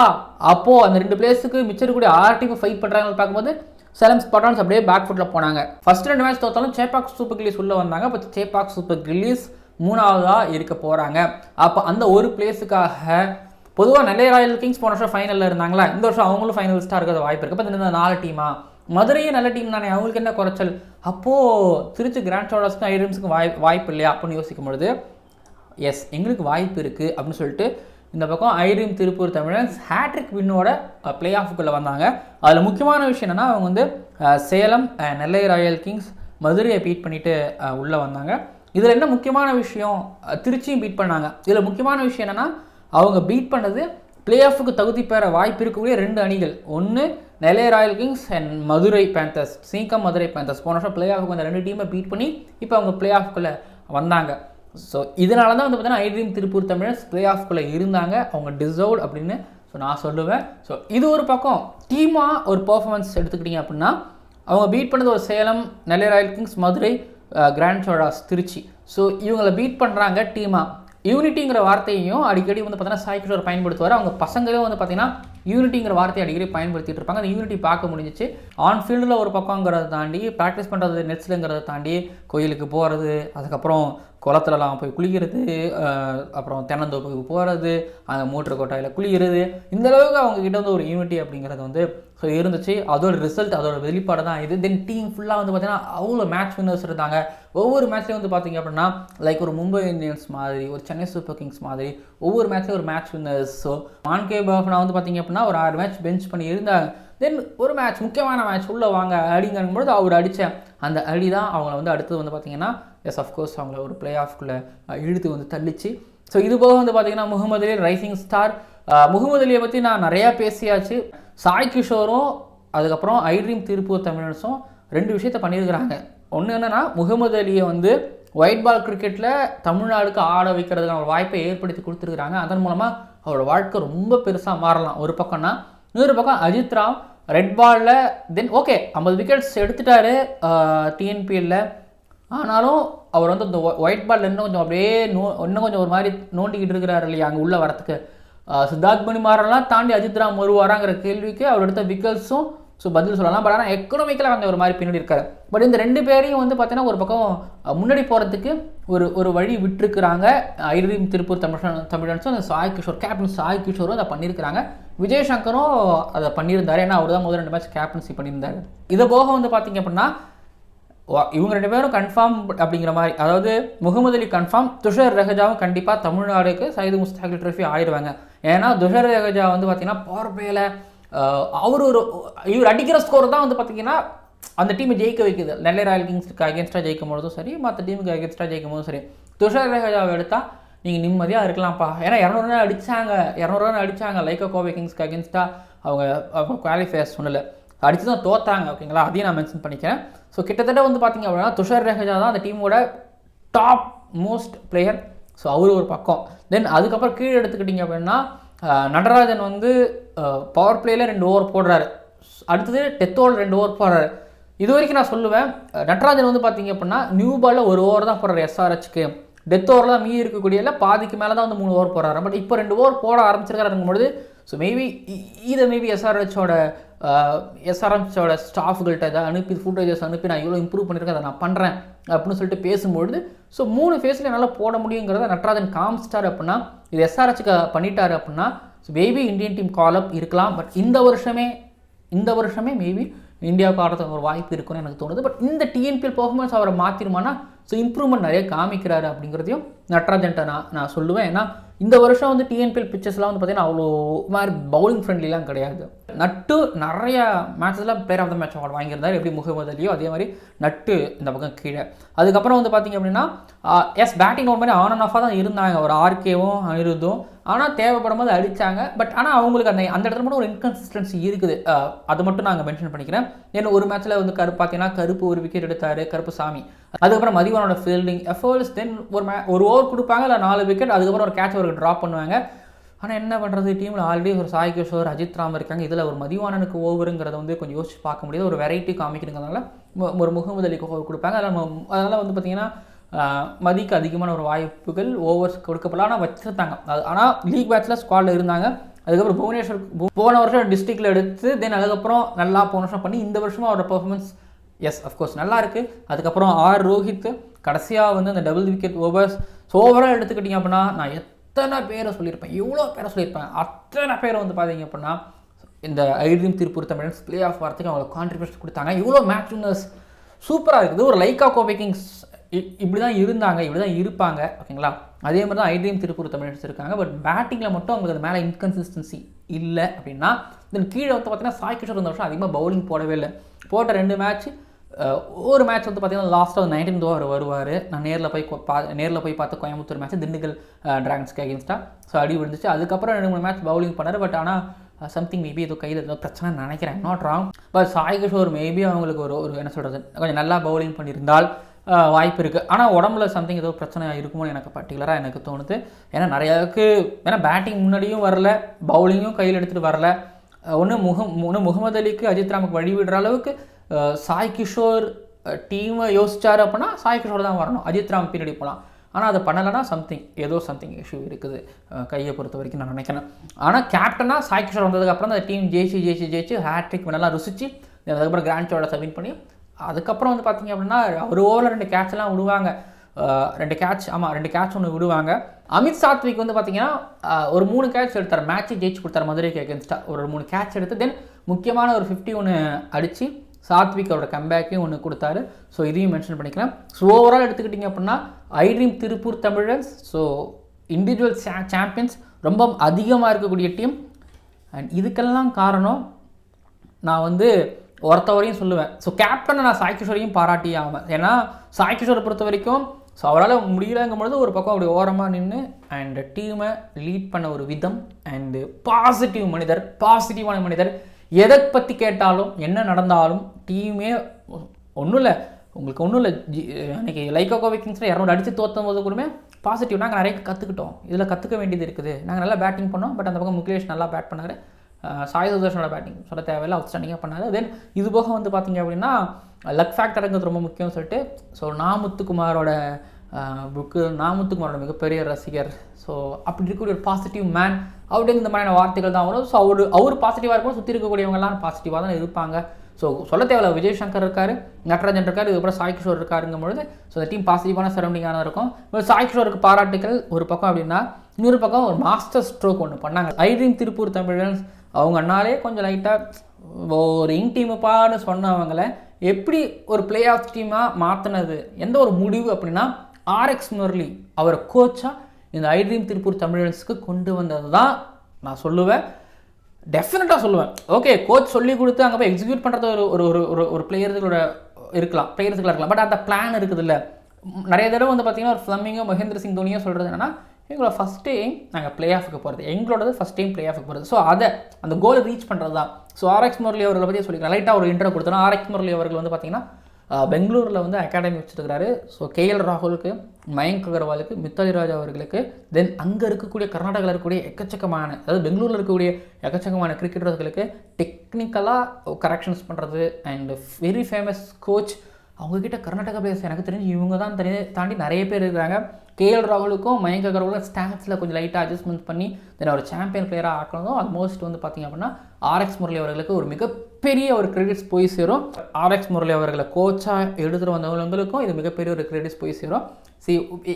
S1: அப்போது அந்த ரெண்டு பிளேஸுக்கு மிச்சம் இருக்கக்கூடிய ஆறு டீம் ஃபைட் பண்ணுறாங்கன்னு பார்க்கும்போது சேலம் ஸ்பாட்டான்ஸ் அப்படியே பேக் ஃபுட்டில் போனாங்க. ஃபர்ஸ்ட் ரெண்டு மேட்ச் தோத்தாலும் சேப்பாக் சூப்பர் கில்லிஸ் உள்ளே வந்தாங்க. இப்போ சேப்பாக் சூப்பர் கில்லிஸ் மூணாவதாக இருக்க போகிறாங்க அப்போ அந்த ஒரு பிளேஸுக்காக பொதுவாக நெல்லை ராயல் கிங்ஸ் போன வருஷம் ஃபைனலில் இருந்தாங்களா? இந்த வருஷம் அவங்களும் ஃபைனலிஸ்ட்டாக இருக்கிறது வாய்ப்பு இருக்குது அப்போ இந்த நாலு டீமா மதுரையும் நல்ல டீம் தானே. அவங்களுக்கு என்ன குறைச்சல்? அப்போது திருச்சி கிராண்ட் சோடாஸ்க்கும் ஐரம்ஸுக்கும் வாய் வாய்ப்பு இல்லையா? அப்படின்னு யோசிக்கும் பொழுது எஸ் எங்களுக்கு வாய்ப்பு இருக்குது அப்படின்னு சொல்லிட்டு இந்த பக்கம் ஐரீம் திருப்பூர் தமிழன்ஸ் ஹேட்ரிக் வின்னோட பிளே ஆஃபுக்குள்ளே வந்தாங்க. அதில் முக்கியமான விஷயம் என்னென்னா அவங்க வந்து சேலம் நெல்லை ராயல் கிங்ஸ் மதுரையை பீட் பண்ணிட்டு உள்ளே வந்தாங்க. இதில் என்ன முக்கியமான விஷயம் திருச்சியும் பீட் பண்ணாங்க. இதில் முக்கியமான விஷயம் என்னென்னா அவங்க பீட் பண்ணது பிளே ஆஃபுக்கு தகுதி பெற வாய்ப்பு இருக்கக்கூடிய ரெண்டு அணிகள். ஒன்று Nellai royal kings and Madurai panthers caecum Madurai panthers போன வருஷம் பிளே ஆஃபுக்கு அந்த ரெண்டு டீமை பீட் பண்ணி இப்போ அவங்க பிளே ஆஃப்குள்ளே வந்தாங்க. ஸோ இதனால தான் வந்து பார்த்தீங்கன்னா ஐட்ரீம் திருப்பூர் தமிழர்ஸ் ப்ளே ஆஃப்குள்ளே இருந்தாங்க. அவங்க டிசர்வ் அப்படின்னு ஸோ நான் சொல்லுவேன். ஸோ இது ஒரு பக்கம். டீமாக ஒரு பர்ஃபார்மன்ஸ் எடுத்துக்கிட்டீங்க அப்படின்னா அவங்க பீட் பண்ணது ஒரு Salem Nellai royal kings Madurai grand Cholas Trichy. So இவங்களை பீட் பண்ணுறாங்க டீமாக யூனிட்டிங்கிற வார்த்தையையும் அடிக்கடி வந்து பார்த்தீங்கன்னா சாய் பயன்படுத்துவார். அவங்க பசங்களும் வந்து பார்த்திங்கன்னா யூனிட்டிங்கிற வார்த்தையை அடிக்கடி பயன்படுத்திட்டு இருப்பாங்க. அந்த யூனிட்டி பார்க்க முடிஞ்சிச்சு. ஆன் ஃபீல்டில் ஒரு பக்கங்கிறத தாண்டி ப்ராக்டிஸ் பண்ணுறது நெட்ஸ்லுங்கிறத தாண்டி கோயிலுக்கு போகிறது அதுக்கப்புறம் குளத்துலலாம் போய் குளிக்கிறது அப்புறம் தென்னந்தோப்புக்கு போகிறது அந்த மோட்டர் கோட்டாயில் குளிக்கிறது இந்த அளவுக்கு அவங்க கிட்ட வந்து ஒரு யூனிட்டி அப்படிங்கிறது வந்து ஸோ இருந்துச்சு. அதோட ரிசல்ட் அதோட வெளிப்பாடு தான் இது. தென் டீம் ஃபுல்லாக வந்து பார்த்தீங்கன்னா அவ்வளோ மேட்ச் வின்னர்ஸ் இருந்தாங்க. ஒவ்வொரு மேட்ச்லேயும் வந்து பார்த்தீங்க அப்படின்னா லைக் ஒரு மும்பை இந்தியன்ஸ் மாதிரி ஒரு சென்னை சூப்பர் கிங்ஸ் மாதிரி ஒவ்வொரு மேட்ச்லையும் ஒரு மேட்ச் வின்னர்ஸ் ஸோ மான்கே பாஃப்னா வந்து பார்த்தீங்க அப்படின்னா ஒரு ஆறு மேட்ச் பெஞ்ச் பண்ணி இருந்தாங்க. தென் ஒரு மேட்ச் முக்கியமான மேட்ச் உள்ளே வாங்க அடிங்கும்பொழுது அவர் அடித்த அந்த அடி தான் அவங்கள வந்து அடுத்தது வந்து பார்த்தீங்கன்னா எஸ் அஃப்கோர்ஸ் அவங்கள ஒரு பிளே ஆஃப்குள்ளே இழுத்து வந்து தள்ளிச்சு. ஸோ இது போக வந்து பார்த்தீங்கன்னா முகமது அலி ரைசிங் ஸ்டார் முகமது அலியை பற்றி நான் நிறையா பேசியாச்சு. சாய் கிஷோரும் அதுக்கப்புறம் ஐட்ரீம் திருப்பூர் தமிழன்ஸும் ரெண்டு விஷயத்த பண்ணியிருக்கிறாங்க. ஒன்று என்னென்னா முகமது அலியை வந்து ஒயிட் பால் கிரிக்கெட்டில் தமிழ்நாடுக்கு ஆட வைக்கிறதுக்கான வாய்ப்பை ஏற்படுத்தி கொடுத்துருக்குறாங்க. அதன் மூலமாக அவரோட வாழ்க்கை ரொம்ப பெருசாக மாறலாம். ஒரு பக்கம்னா இன்னொரு பக்கம் அஜித் ராம் ரெட் பாலில் தென் ஓகே ஐம்பது விக்கெட்ஸ் எடுத்துட்டாரு டிஎன்பிஎல்ல ஆனாலும் அவர் வந்து இந்த ஒயிட் பால் இன்னும் கொஞ்சம் அப்படியே நோ இன்னும் கொஞ்சம் ஒரு மாதிரி நோண்டிக்கிட்டு இருக்கிறாரு இல்லையா அங்கே உள்ளே வரத்துக்கு. சித்தார்த் மணிமாரெல்லாம் தாண்டி அஜித் ராம் வருவாராங்கிற கேள்விக்கு அவர் எடுத்த விக்கல்ஸும் ஸோ பதில் சொல்லலாம். பட் ஆனால் எக்கனாமிக்கலாக வந்து ஒரு மாதிரி பின்னாடி இருக்காரு. பட் இந்த ரெண்டு பேரையும் வந்து பார்த்தீங்கன்னா ஒரு பக்கம் முன்னாடி போகிறதுக்கு ஒரு ஒரு வழி விட்டுருக்குறாங்க. ஐரீம் திருப்பூர் தமிழன் தமிழன்ஸும் அந்த சாய் கிஷோர் கேப்டன் சாய் கிஷோரும் அதை பண்ணியிருக்கிறாங்க. விஜய் சங்கரும் அதை பண்ணியிருந்தார். ஏன்னா அவர் தான் முதல் ரெண்டு மேட்ச் கேப்டன்சி பண்ணியிருந்தாரு. இதை போக வந்து பார்த்தீங்க அப்படின்னா இவங்க ரெண்டு பேரும் கன்ஃபார்ம் அப்படிங்கிற மாதிரி அதாவது முகமது அலி கன்ஃபார்ம் துஷர் ரஹஜாவும் கண்டிப்பாக தமிழ்நாடுக்கு சைது முஸ்தாகில் ட்ரோஃபி ஆயிடுவாங்க. ஏன்னா துஷர் ரஹஜா வந்து பார்த்தீங்கன்னா பவர் பிளேயில் அவர் ஒரு இவர் அடிக்கிற ஸ்கோர் தான் வந்து பார்த்தீங்கன்னா அந்த டீமை ஜெயிக்க வைக்குது. நெல்லை ராயல் கிங்ஸ்க்கு அகேன்ஸ்டாக ஜெயிக்கும் போதும் சரி மற்ற டீமுக்கு அகேன்ஸ்டாக ஜெயிக்கும் போதும் சரி. துஷர் ரஹஜாவை எடுத்தால் நீங்கள் நிம்மதியாக இருக்கலாம்ப்பா. ஏன்னா இரநூறு ரன் அடிச்சாங்க இரநூறு ரன் அடிச்சாங்க. லைக்கா கோவை கிங்ஸ்க்கு அகேன்ஸ்டாக அவங்க அவங்க குவாலிஃபயர்ஸ் சொன்னல. அடிச்சு தான் தோத்தாங்க ஓகேங்களா அதையும் நான் மென்ஷன் பண்ணிக்கிறேன். ஸோ கிட்டத்தட்ட வந்து பார்த்தீங்க அப்படின்னா துஷார் ரஹஜா தான் அந்த டீமோட டாப் மோஸ்ட் பிளேயர் ஸோ அவர் ஒரு பக்கம். தென் அதுக்கப்புறம் கீழே எடுத்துக்கிட்டிங்க அப்படின்னா நடராஜன் வந்து பவர் பிளேயில் ரெண்டு ஓவர் போடுறாரு. அடுத்தது டெத்தோல் ரெண்டு ஓவர் போடுறாரு. இது வரைக்கும் நான் சொல்லுவேன் நடராஜன் வந்து பார்த்தீங்க அப்படின்னா நியூ பாலில் ஒரு ஓவர் தான் போடுறாரு எஸ்ஆர்ஹெச்க்கு டெத் ஓவரில் தான் மீதி இருக்கக்கூடியல பாதிக்கு மேலே தான் வந்து மூணு ஓவர் போடுறாரு. பட் இப்போ ரெண்டு ஓவர் போட ஆரம்பிச்சிருக்காருங்கும் பொழுது ஸோ மேபி இதை மேபி எஸ்ஆர்ஹெச்சோட எஸ்ஆர்எம்ஸோட ஸ்டாஃப்கள்கிட்ட இதை அனுப்பி ஃபுட்டேஜஸ் அனுப்பி நான் இவ்வளோ இம்ப்ரூவ் பண்ணியிருக்கேன் அதை நான் பண்ணுறேன் அப்படின்னு சொல்லிட்டு பேசும்பொழுது ஸோ மூணு ஃபேஸில் என்னால் போட முடியுங்கிறத நட்ராஜன் காமிச்சிட்டார் அப்படின்னா இது எஸ்ஆர்ஹெச்சுக்கு பண்ணிட்டார் அப்படின்னா ஸோ மேபி இந்தியன் டீம் காலப் இருக்கலாம். பட் இந்த வருஷமே இந்த வருஷமே மேபி இந்தியாவுக்கு ஆடுறதுக்கு ஒரு வாய்ப்பு இருக்குன்னு எனக்கு தோணுது. பட் இந்த டிஎன்பிஎல் பர்ஃபார்மன்ஸ் அவரை மாற்றிருமானா ஸோ இம்ப்ரூவ்மெண்ட் நிறைய காமிக்கிறாரு அப்படிங்கிறதையும் நட்ராஜன்ட்ட நான் நான் சொல்லுவேன். ஏன்னா இந்த வருஷம் வந்து டிஎன்பிஎல் பிக்சர்ஸ்லாம் வந்து பார்த்தீங்கன்னா அவ்வளோ மாதிரி பவுலிங் ஃப்ரெண்ட்லிலாம் கிடையாது. நட்டு நிறைய மேட்சஸில் player of the match award வாங்கியிருந்தார். எப்படி முகமது அலியோ அதே மாதிரி நட்டு இந்த பக்கம் கீழே. அதுக்கப்புறம் வந்து பார்த்தீங்க அப்படின்னா எஸ் பேட்டிங் ஒரு மாதிரி ஆன் அண்ட் ஆஃபாக தான் இருந்தாங்க. ஒரு ஆர்கேவும் அனிருத்தும் ஆனால் தேவைப்படும் போது அடித்தாங்க பட் ஆனால் அவங்களுக்கு அந்த அந்த இடத்துல மட்டும் ஒரு இன்கன்சிஸ்டன்சி இருக்குது. அது மட்டும் நாங்கள் மென்ஷன் பண்ணிக்கிறேன். ஏன்னா ஒரு மேட்ச்சில் வந்து கருப்பு பார்த்தீங்கன்னா கருப்பு ஒரு விக்கெட் எடுத்தார் கருப்பு சாமி. அதுக்கப்புறம் மதிவானோட ஃபீல்டிங் எஃபர்ட்ஸ் தென் ஒரு மே ஒரு ஓவர் கொடுப்பாங்க இல்லை நாலு விக்கெட் அதுக்கப்புறம் ஒரு கேட்ச் ஒரு ட்ராப் பண்ணுவாங்க. ஆனால் என்ன பண்ணுறது டீமில் ஆல்ரெடி ஒரு சாய் கிஷோர் அஜித் ராம் இருக்காங்க. இதில் ஒரு மதிவானனுக்கு ஓவருங்கிறத வந்து கொஞ்சம் யோசிச்சு பார்க்க முடியாது. ஒரு வெரைட்டி காமிக்கிறதுனால மு- ஒரு முகமது அலிக்கு ஓவர் கொடுப்பாங்க. அதில் அதனால் வந்து பார்த்தீங்கன்னா மதிக்கு அதிகமான ஒரு வாய்ப்புகள் ஓவர்ஸ் கொடுக்கப்படலாம். ஆனால் வச்சுருந்தாங்க. அது ஆனால் லீக் மேட்ச்சில் ஸ்குவாடில் இருந்தாங்க. அதுக்கப்புறம் புவனேஸ்வர் போன வருஷம் டிஸ்ட்ரிக்டில் எடுத்து தென் அதுக்கப்புறம் நல்லா போன வருஷம் பண்ணி இந்த வருஷமும் அவரோட பர்ஃபார்மன்ஸ் எஸ் அஃப்கோர்ஸ் நல்லா இருக்குது அதுக்கப்புறம் ஆர் ரோஹித் கடைசியாக வந்து அந்த double wicket overs so overall எடுத்துக்கிட்டிங்க அப்படின்னா நான் எத்தனை பேரை சொல்லியிருப்பேன்? எவ்வளோ பேரை சொல்லியிருப்பேன். அத்தனை பேரை வந்து பார்த்தீங்க அப்படின்னா இந்த iDream Tiruppur Tamizhans play off வரத்துக்கு அவங்களுக்கு கான்ட்ரிபியூஷன் கொடுத்தாங்க. இவ்வளோ மேட்ச் வின்னர்ஸ் சூப்பராக இருக்குது. ஒரு லைக்கா கோபை கிங்ஸ் இப்படி தான் இருந்தாங்க இப்படி தான் இருப்பாங்க ஓகேங்களா? அதே மாதிரி தான் ஐடிஎம் திருப்பூர் தமிழ் இருக்காங்க பட் பேட்டிங்கில் மட்டும் அவங்களுக்கு அது மேலே இன்கன்சிஸ்டன்சி இல்லை அப்படின்னா தென் கீழே வந்து பார்த்தீங்கன்னா சாய் கிஷோர் இந்த வருஷம் அதிகமாக பவுலிங் போடவே இல்லை. போட்ட ரெண்டு மேட்ச் ஒரு மேட்ச் வந்து பார்த்தீங்கன்னா லாஸ்ட்டாக நைன்டீன் ஓவர் வருவார். நான் நேரில் போய் பா நேரில் போய் பார்த்து கோயம்புத்தூர் மேட்ச் திண்டுக்கல் டிராகன்ஸ்க்கு அகேன்ஸ்டாக ஸோ அடி விழுந்துச்சு. அதுக்கப்புறம் ரெண்டு மூணு மேட்ச் பவுலிங் பண்ணார் பட் ஆனால் சம்திங் மேபி ஏதோ கையில் ஏதோ பிரச்சனை நினைக்கிறேன். Not wrong but Sai Kishore maybe அவங்களுக்கு ஒரு ஒரு என்ன சொல்கிறது கொஞ்சம் நல்லா பவுலிங் பண்ணியிருந்தால் வாய்ப்பு இருக்குது ஆனால் உடம்புல சம்திங் ஏதோ பிரச்சனை இருக்குமோ எனக்கு பர்டிகுலராக எனக்கு தோணுது. ஏன்னா நிறையாவுக்கு ஏன்னா பேட்டிங் முன்னாடியும் வரல பவுலிங்கும் கையில் எடுத்துகிட்டு வரல. ஒன்று முகம் ஒன்று முகமது அலிக்கு அஜித் ராமுக்கு வழி விடுற அளவுக்கு சாய் கிஷோர் டீமை யோசிச்சார் அப்படின்னா சாய் கிஷோர் தான் வரணும். அஜித் ராம் பின்னாடி போகலாம் ஆனால் அதை பண்ணலைன்னா சம்திங் ஏதோ சம்திங் இஷ்யூ இருக்குது. கையை பொறுத்த வரைக்கும் நான் நினைக்கிறேன். ஆனால் கேப்டனாக சாய் கிஷோர் வந்ததுக்கப்புறம் அந்த டீம் ஜெயிச்சு ஜெயிச்சு ஜெயிச்சு ஹேட்ரிக் நல்லா ருசிச்சு அதுக்கப்புறம் கிராண்ட் சோட சப்மிட் பண்ணி அதுக்கப்புறம் வந்து பார்த்தீங்க அப்படின்னா ஒரு ஓவரில் ரெண்டு கேட்ச் எல்லாம் விடுவாங்க. ரெண்டு கேட்ச் ஆமாம் ரெண்டு கேட்ச் ஒன்று விடுவாங்க. அமித் சாத்விக் வந்து பார்த்தீங்கன்னா ஒரு மூணு கேட்ச் எடுத்தார். மேட்ச்சை ஜெயிச்சு கொடுத்தார் மதுரைக்கு அகேன்ஸ்டாக ஒரு மூணு கேட்ச் எடுத்து தென் முக்கியமான ஒரு ஃபிஃப்டி ஒன்று அடித்து சாத்விக் அவரோட கம்பேக்கையும் ஒன்று கொடுத்தாரு. ஸோ இதையும் மென்ஷன் பண்ணிக்கிறேன். ஸோ ஓவரால் எடுத்துக்கிட்டிங்க அப்படின்னா iDream Tiruppur Tamizhans so individual champions ரொம்ப அதிகமாக இருக்கக்கூடிய டீம் அண்ட் இதுக்கெல்லாம் காரணம் நான் வந்து ஒருத்தவரையும் சொல்லுவேன். ஸோ கேப்டனை நான் சாய் கிஷோரையும் பாராட்டி ஆவேன். ஏன்னா சாய் கிஷோரை பொறுத்த வரைக்கும் ஸோ அவரால் முடியலங்கும் பொழுது ஒரு பக்கம் அப்படி ஓரமாக நின்று அண்ட் டீமை லீட் பண்ண ஒரு விதம் அண்டு பாசிட்டிவ் மனிதர் பாசிட்டிவான மனிதர் எதை பற்றி கேட்டாலும் என்ன நடந்தாலும் டீமே ஒன்றும் இல்லை உங்களுக்கு ஒன்றும் இல்லை ஜி அன்றைக்கி லைக்கா கோவிக்கிங்ஸில் இரநூறு அடித்து தோற்றும் போது கூடமே பாசிட்டிவ் நாங்கள் நிறைய கற்றுக்கிட்டோம் இதில் கற்றுக்க வேண்டியது இருக்குது. நாங்கள் நல்லா பேட்டிங் பண்ணோம் பட் அந்த பக்கம் முகேஷ் நல்லா பேட் பண்ணார். சாய் சுதர்ஷனோட பேட்டிங் சொல்ல தேவையில்ல அவுட்ஸ்டாண்டிங்காக பண்ணார். தென் இது போக வந்து பார்த்தீங்க அப்படின்னா லக் ஃபேக்டருங்கிறது ரொம்ப முக்கியம்னு சொல்லிட்டு ஸோ நாமுத்துக்குமாரோட புக்கு நாமுத்துக்குமாரோட மிகப்பெரிய ரசிகர். ஸோ அப்படி இருக்கக்கூடிய ஒரு பாசிட்டிவ் மேன் அவருடைய இந்த மாதிரியான வார்த்தைகள் தான் வரும். ஸோ அவர் அவர் பாசிட்டிவாக இருக்கும் சுற்றி இருக்கக்கூடியவங்கலாம் பாசிட்டிவாக தான் இருப்பாங்க. ஸோ சொல்ல தேவையில்ல விஜய் சங்கர் இருக்கார் நட்ராஜன் இருக்கார் இதுக்கப்புறம் சாய் கிஷோர் இருக்காருங்கும் பொழுது ஸோ இந்த டீம் பாசிட்டிவான சரௌண்டிங்கான இருக்கும். இப்போ சாய் கிஷோருக்கு பாராட்டுகள் ஒரு பக்கம் அப்படின்னா இன்னொரு பக்கம் ஒரு மாஸ்டர் ஸ்ட்ரோக் ஒன்று பண்ணாங்க. ஐட்ரீம் திருப்பூர் தமிழன்ஸ் அவங்க அண்ணாலே கொஞ்சம் லைட்டாக ஒரு இங் டீமுப்பான்னு சொன்னவங்கள எப்படி ஒரு பிளே ஆஃப் டீமாக மாற்றினது எந்த ஒரு முடிவு அப்படின்னா ஆர்எக்ஸ் முரளி அவரை கோச்சாக இந்த ஐட்ரீம் திருப்பூர் தமிழன்ஸுக்கு கொண்டு வந்தது தான் நான் சொல்லுவேன். டெஃபினட்டாக சொல்லுவேன். ஓகே கோச் சொல்லி கொடுத்து அங்கே போய் எக்ஸிக்யூட் பண்ணுறது ஒரு ஒரு ஒரு ஒரு ஒரு பிளேயர்களோட இருக்கலாம் பிளேயர்ஸுக்குள்ள இருக்கலாம். பட் அந்த பிளான் இருக்குது இல்லை நிறைய தடவை வந்து பார்த்தீங்கன்னா ஒரு ஃப்ளமிங்கோ மகேந்திர சிங் தோனியோ சொல்கிறது என்னன்னா எங்களோட ஃபஸ்ட் டைம் நாங்கள் பிளே ஆஃபுக்கு போகிறது எங்களோடது ஃபஸ்ட் டைம் பிளே ஆஃபுக்கு போகிறது ஸோ அதை அந்த கோலை ரீச் பண்ணுறது தான் ஸோ ஆர்எக்ஸ் முரளி அவர்களை பற்றி சொல்லிக்கிறேன். லைட்டாக ஒரு இன்ட்ரோ கொடுத்தோம் ஆர்எக்ஸ் முரளி அவர்கள் வந்து பார்த்தீங்கன்னா பெங்களூரில் வந்து அகாடமி வச்சுருக்கிறாரு. ஸோ கேஎல் ராகுலுக்கு மயங்க் அகர்வாலுக்கு மித்தாலி ராஜா அவர்களுக்கு தென் அங்கே இருக்கக்கூடிய கர்நாடகாவில் இருக்கக்கூடிய எக்கச்சக்கமான அதாவது பெங்களூரில் இருக்கக்கூடிய எக்கச்சக்கமான கிரிக்கெட்டர்களுக்கு டெக்னிக்கலாக கரெக்ஷன்ஸ் பண்ணுறது அண்ட் வெரி ஃபேமஸ் கோச் அவங்கக்கிட்ட கர்நாடகா பிளேயர்ஸ் எனக்கு தெரிஞ்சு இவங்க தான் தனி தாண்டி நிறைய பேர் இருக்கிறாங்க. கேஎல் ராகுலுக்கும் மயங்க் அகர்வாலும் ஸ்டாட்ஸில் கொஞ்சம் லைட்டாக அட்ஜஸ்ட்மெண்ட் பண்ணி தென் அவர் சாம்பியன் பிளேயராக ஆக்கணும் ஆல்மோஸ்ட் வந்து பார்த்திங்க அப்படின்னா ஆர்எக்ஸ் முரளி அவர்களுக்கு ஒரு மிகப்பெரிய ஒரு கிரெடிட்ஸ் போய் சேரும். ஆர்எக்ஸ் முரளி அவர்களை கோச்சாக எடுத்துகிட்டு வந்தவங்களுக்கும் இது மிகப்பெரிய ஒரு கிரெடிட்ஸ் போய் சேரும். சி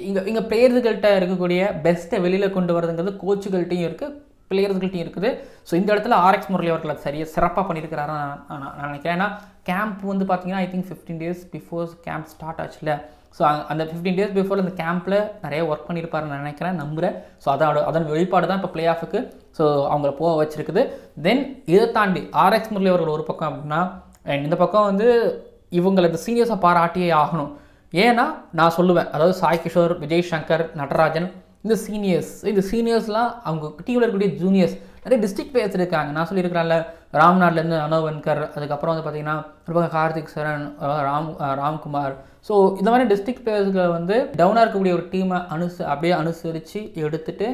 S1: இங்கே இங்கே பிளேயர்கள்ட்ட இருக்கக்கூடிய பெஸ்ட்டை வெளியில் கொண்டு வரதுங்கிறது கோச்சுகள்கிட்டையும் இருக்குது பிளேயர்கள்ட்டையும் இருக்குது. ஸோ இந்த இடத்துல ஆர்எக்ஸ் முரளி அவர்கள் அது சரியாக சிறப்பாக பண்ணியிருக்கிறாரு நான் நான் நினைக்கிறேன். ஏன்னா கேம்ப் வந்து பார்த்தீங்கன்னா I think fifteen days before camp start ஆச்சுல ஸோ அந்த ஃபிஃப்டீன் டேஸ் பிஃபோர் அந்த கேம்பில் நிறைய ஒர்க் பண்ணியிருப்பாருன்னு நினைக்கிறேன் நம்புகிறேன் ஸோ அதோட அதன் வெளிப்பாடு தான் இப்போ பிளே ஆஃபுக்கு ஸோ அவங்கள போக வச்சிருக்குது. தென் இதை தாண்டி ஆர்எக்ஸ் முரளி அவர்கள் ஒரு பக்கம் அப்படின்னா இந்த பக்கம் வந்து இவங்களை இந்த சீனியர்ஸை பாராட்டியே ஆகணும். ஏன்னா நான் சொல்லுவேன் அதாவது சாய் கிஷோர் விஜய் சங்கர் நடராஜன் இந்த சீனியர்ஸ் இந்த சீனியர்ஸ்லாம் அவங்க டீமில் இருக்கக்கூடிய ஜூனியர்ஸ் நிறைய டிஸ்ட்ரிக்ட் பிளேயர்ஸ் இருக்காங்க. நான் சொல்லியிருக்கிறேன்ல ராம்நாட்லேருந்து அனோவன்கர் அதுக்கப்புறம் வந்து பார்த்தீங்கன்னா ஒரு பக்கம் கார்த்திக் சரண் ராம் ராம்குமார் ஸோ இந்த மாதிரி டிஸ்ட்ரிக்ட் பிளேயர்ஸ்களை வந்து டவுனாக இருக்கக்கூடிய ஒரு டீமை அனுசு அப்படியே அனுசரித்து எடுத்துகிட்டு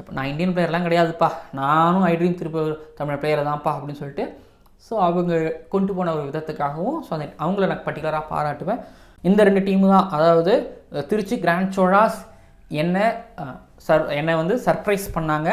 S1: இப்போ நான் இந்தியன் பிளேயர்லாம் கிடையாதுப்பா. நானும் ஐட்ரீம் திருப்பி தமிழ் பிளேயர் தான்ப்பா அப்படின்னு சொல்லிட்டு ஸோ அவங்க கொண்டு போன ஒரு விதத்துக்காகவும் ஸோ அந்த அவங்கள நான் பர்டிகுலராக பாராட்டுவேன். இந்த ரெண்டு டீமு தான். அதாவது திருச்சி கிராண்ட் சோழாஸ் என்ன சர் என்னை வந்து சர்ப்ரைஸ் பண்ணாங்க.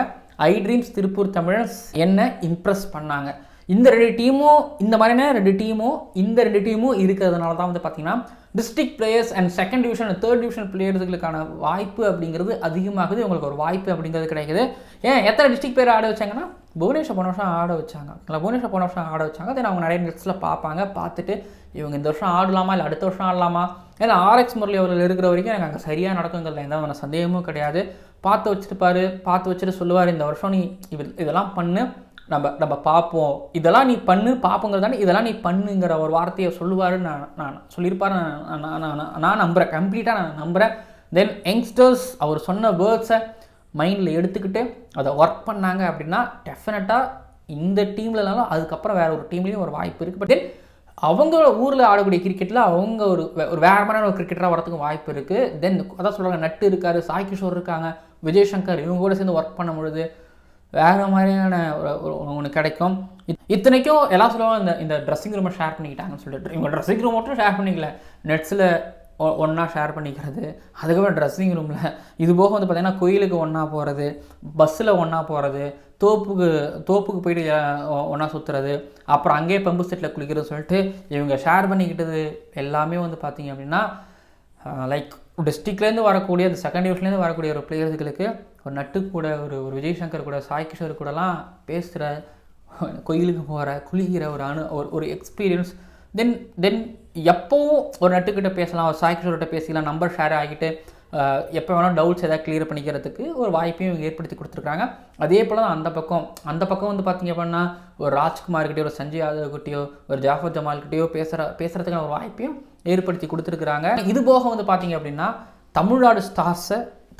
S1: ஐ ட்ரீம்ஸ் திருப்பூர் தமிழன்ஸ் என்ன இம்ப்ரெஸ் பண்ணாங்க. இந்த ரெண்டு டீமும் இந்த மாதிரியான ரெண்டு டீமும் இந்த ரெண்டு டீமும் இருக்கிறதுனால தான் வந்து பார்த்தீங்கன்னா district players and second division third division பிளேயர்ஸுகளுக்கான வாய்ப்பு அப்படிங்கிறது அதிகமாகுது. உங்களுக்கு ஒரு வாய்ப்பு அப்படிங்கிறது கிடைக்குது. ஏன் எத்தனை டிஸ்ட்ரிக்ட் பேர் ஆட வச்சாங்கன்னா புவனேஸ்வர் போன வருஷம் ஆட வச்சாங்க. இல்லை புவனேஸ்வர் போன வருஷம் ஆட வச்சாங்க. தென் அவங்க நிறைய நெட்ஸில் பார்ப்பாங்க. பார்த்துட்டு இவங்க இந்த வருஷம் ஆடலாமா? இல்லை அடுத்த வருஷம் ஆடலாமா? ஏன்னா ஆர்எக்ஸ் முரளி அவர்கள் இருக்கிற வரைக்கும் எனக்கு அங்கே சரியாக நடக்குங்கிறதுல எந்த சந்தேகமும் கிடையாது. பார்த்து வச்சுருப்பாரு பார்த்து வச்சுட்டு சொல்லுவார். இந்த வருஷம் நீ இது இதெல்லாம் பண்ணு. நம்ம நம்ம பார்ப்போம். இதெல்லாம் நீ பண்ணு பார்ப்போங்கிறதாண்டி இதெல்லாம் நீ பண்ணுங்கிற ஒரு வார்த்தையை சொல்லுவாருன்னு நான் நான் சொல்லியிருப்பாரு நான் நான் நான் நம்புகிறேன் கம்ப்ளீட்டாக நான் நம்புகிறேன் தென் யங்ஸ்டர்ஸ் அவர் சொன்ன வேர்ட்ஸை மைண்டில் எடுத்துக்கிட்டு அதை ஒர்க் பண்ணாங்க அப்படின்னா டெஃபினட்டாக இந்த டீம்லனாலும் அதுக்கப்புறம் வேறு ஒரு டீம்லேயும் ஒரு வாய்ப்பு இருக்குது பட் தென் ஊரில் ஆடக்கூடிய கிரிக்கெட்டில் அவங்க ஒரு ஒரு வேற மாதிரியான ஒரு கிரிக்கெட்டராக வரதுக்கு வாய்ப்பு இருக்குது தென் அதான் சொல்கிறாங்க நட்டு இருக்கார் சாய் கிஷோர் இருக்காங்க விஜய் சங்கர் இவங்க கூட சேர்ந்து ஒர்க் பண்ணும் பொழுது வேறு மாதிரியான ஒரு ஒன்று கிடைக்கும். இத்தனைக்கும் எல்லாம் சொல்லுவாங்க இந்த இந்த ட்ரெஸ்ஸிங் ரூமை ஷேர் பண்ணிக்கிட்டாங்கன்னு சொல்லிட்டு. இவங்க ட்ரெஸ்ஸிங் ரூம் மட்டும் ஷேர் பண்ணிக்கல. நெட்ஸில் ஒன்றா ஷேர் பண்ணிக்கிறது. அதுக்கப்புறம் ட்ரெஸ்ஸிங் ரூமில் இது போக வந்து பார்த்திங்கன்னா கோயிலுக்கு ஒன்றா போகிறது பஸ்ஸில் ஒன்றா போகிறது தோப்புக்கு தோப்புக்கு போயிட்டு ஒன்றா சுற்றுறது அப்புறம் அங்கேயே பம்பு செட்டில் குளிக்கிறது சொல்லிட்டு இவங்க ஷேர் பண்ணிக்கிட்டது எல்லாமே வந்து பார்த்திங்க அப்படின்னா லைக் டிஸ்ட்ரிக்ட்லேருந்து வரக்கூடிய அந்த செகண்ட் இயர்ஸ்லேருந்து வரக்கூடிய ஒரு பிளேயர்ஸுகளுக்கு ஒரு நட்டு கூட ஒரு ஒரு விஜய் சங்கர் கூட சாய் கிஷோர் கூடலாம் பேசுகிற கோயிலுக்கு போகிற குளிக்கிற ஒரு அணு ஒரு ஒரு எக்ஸ்பீரியன்ஸ் தென் தென் எப்போவும் ஒரு நட்டுக்கிட்ட பேசலாம் ஒரு சாய் கிஷோர்கிட்ட பேசிக்கலாம் நம்பர் ஷேர் ஆகிட்டு எப்போ வேணால் டவுட்ஸ் எதாவது கிளியர் பண்ணிக்கிறதுக்கு ஒரு வாய்ப்பையும் ஏற்படுத்தி கொடுத்துருக்காங்க. அதே போல் தான் அந்த பக்கம். அந்த பக்கம் வந்து பார்த்திங்க அப்படின்னா ஒரு ராஜ்குமார்கிட்டயோ ஒரு சஞ்சய் யாதவ்கிட்டயோ ஒரு ஜாஃபர் ஜமால்கிட்டயோ பேசுகிற பேசுகிறதுக்கான ஒரு வாய்ப்பையும் ஏற்படுத்தி கொடுத்துருக்குறாங்க. இது போக வந்து பார்த்திங்க அப்படின்னா தமிழ்நாடு ஸ்டார்ஸை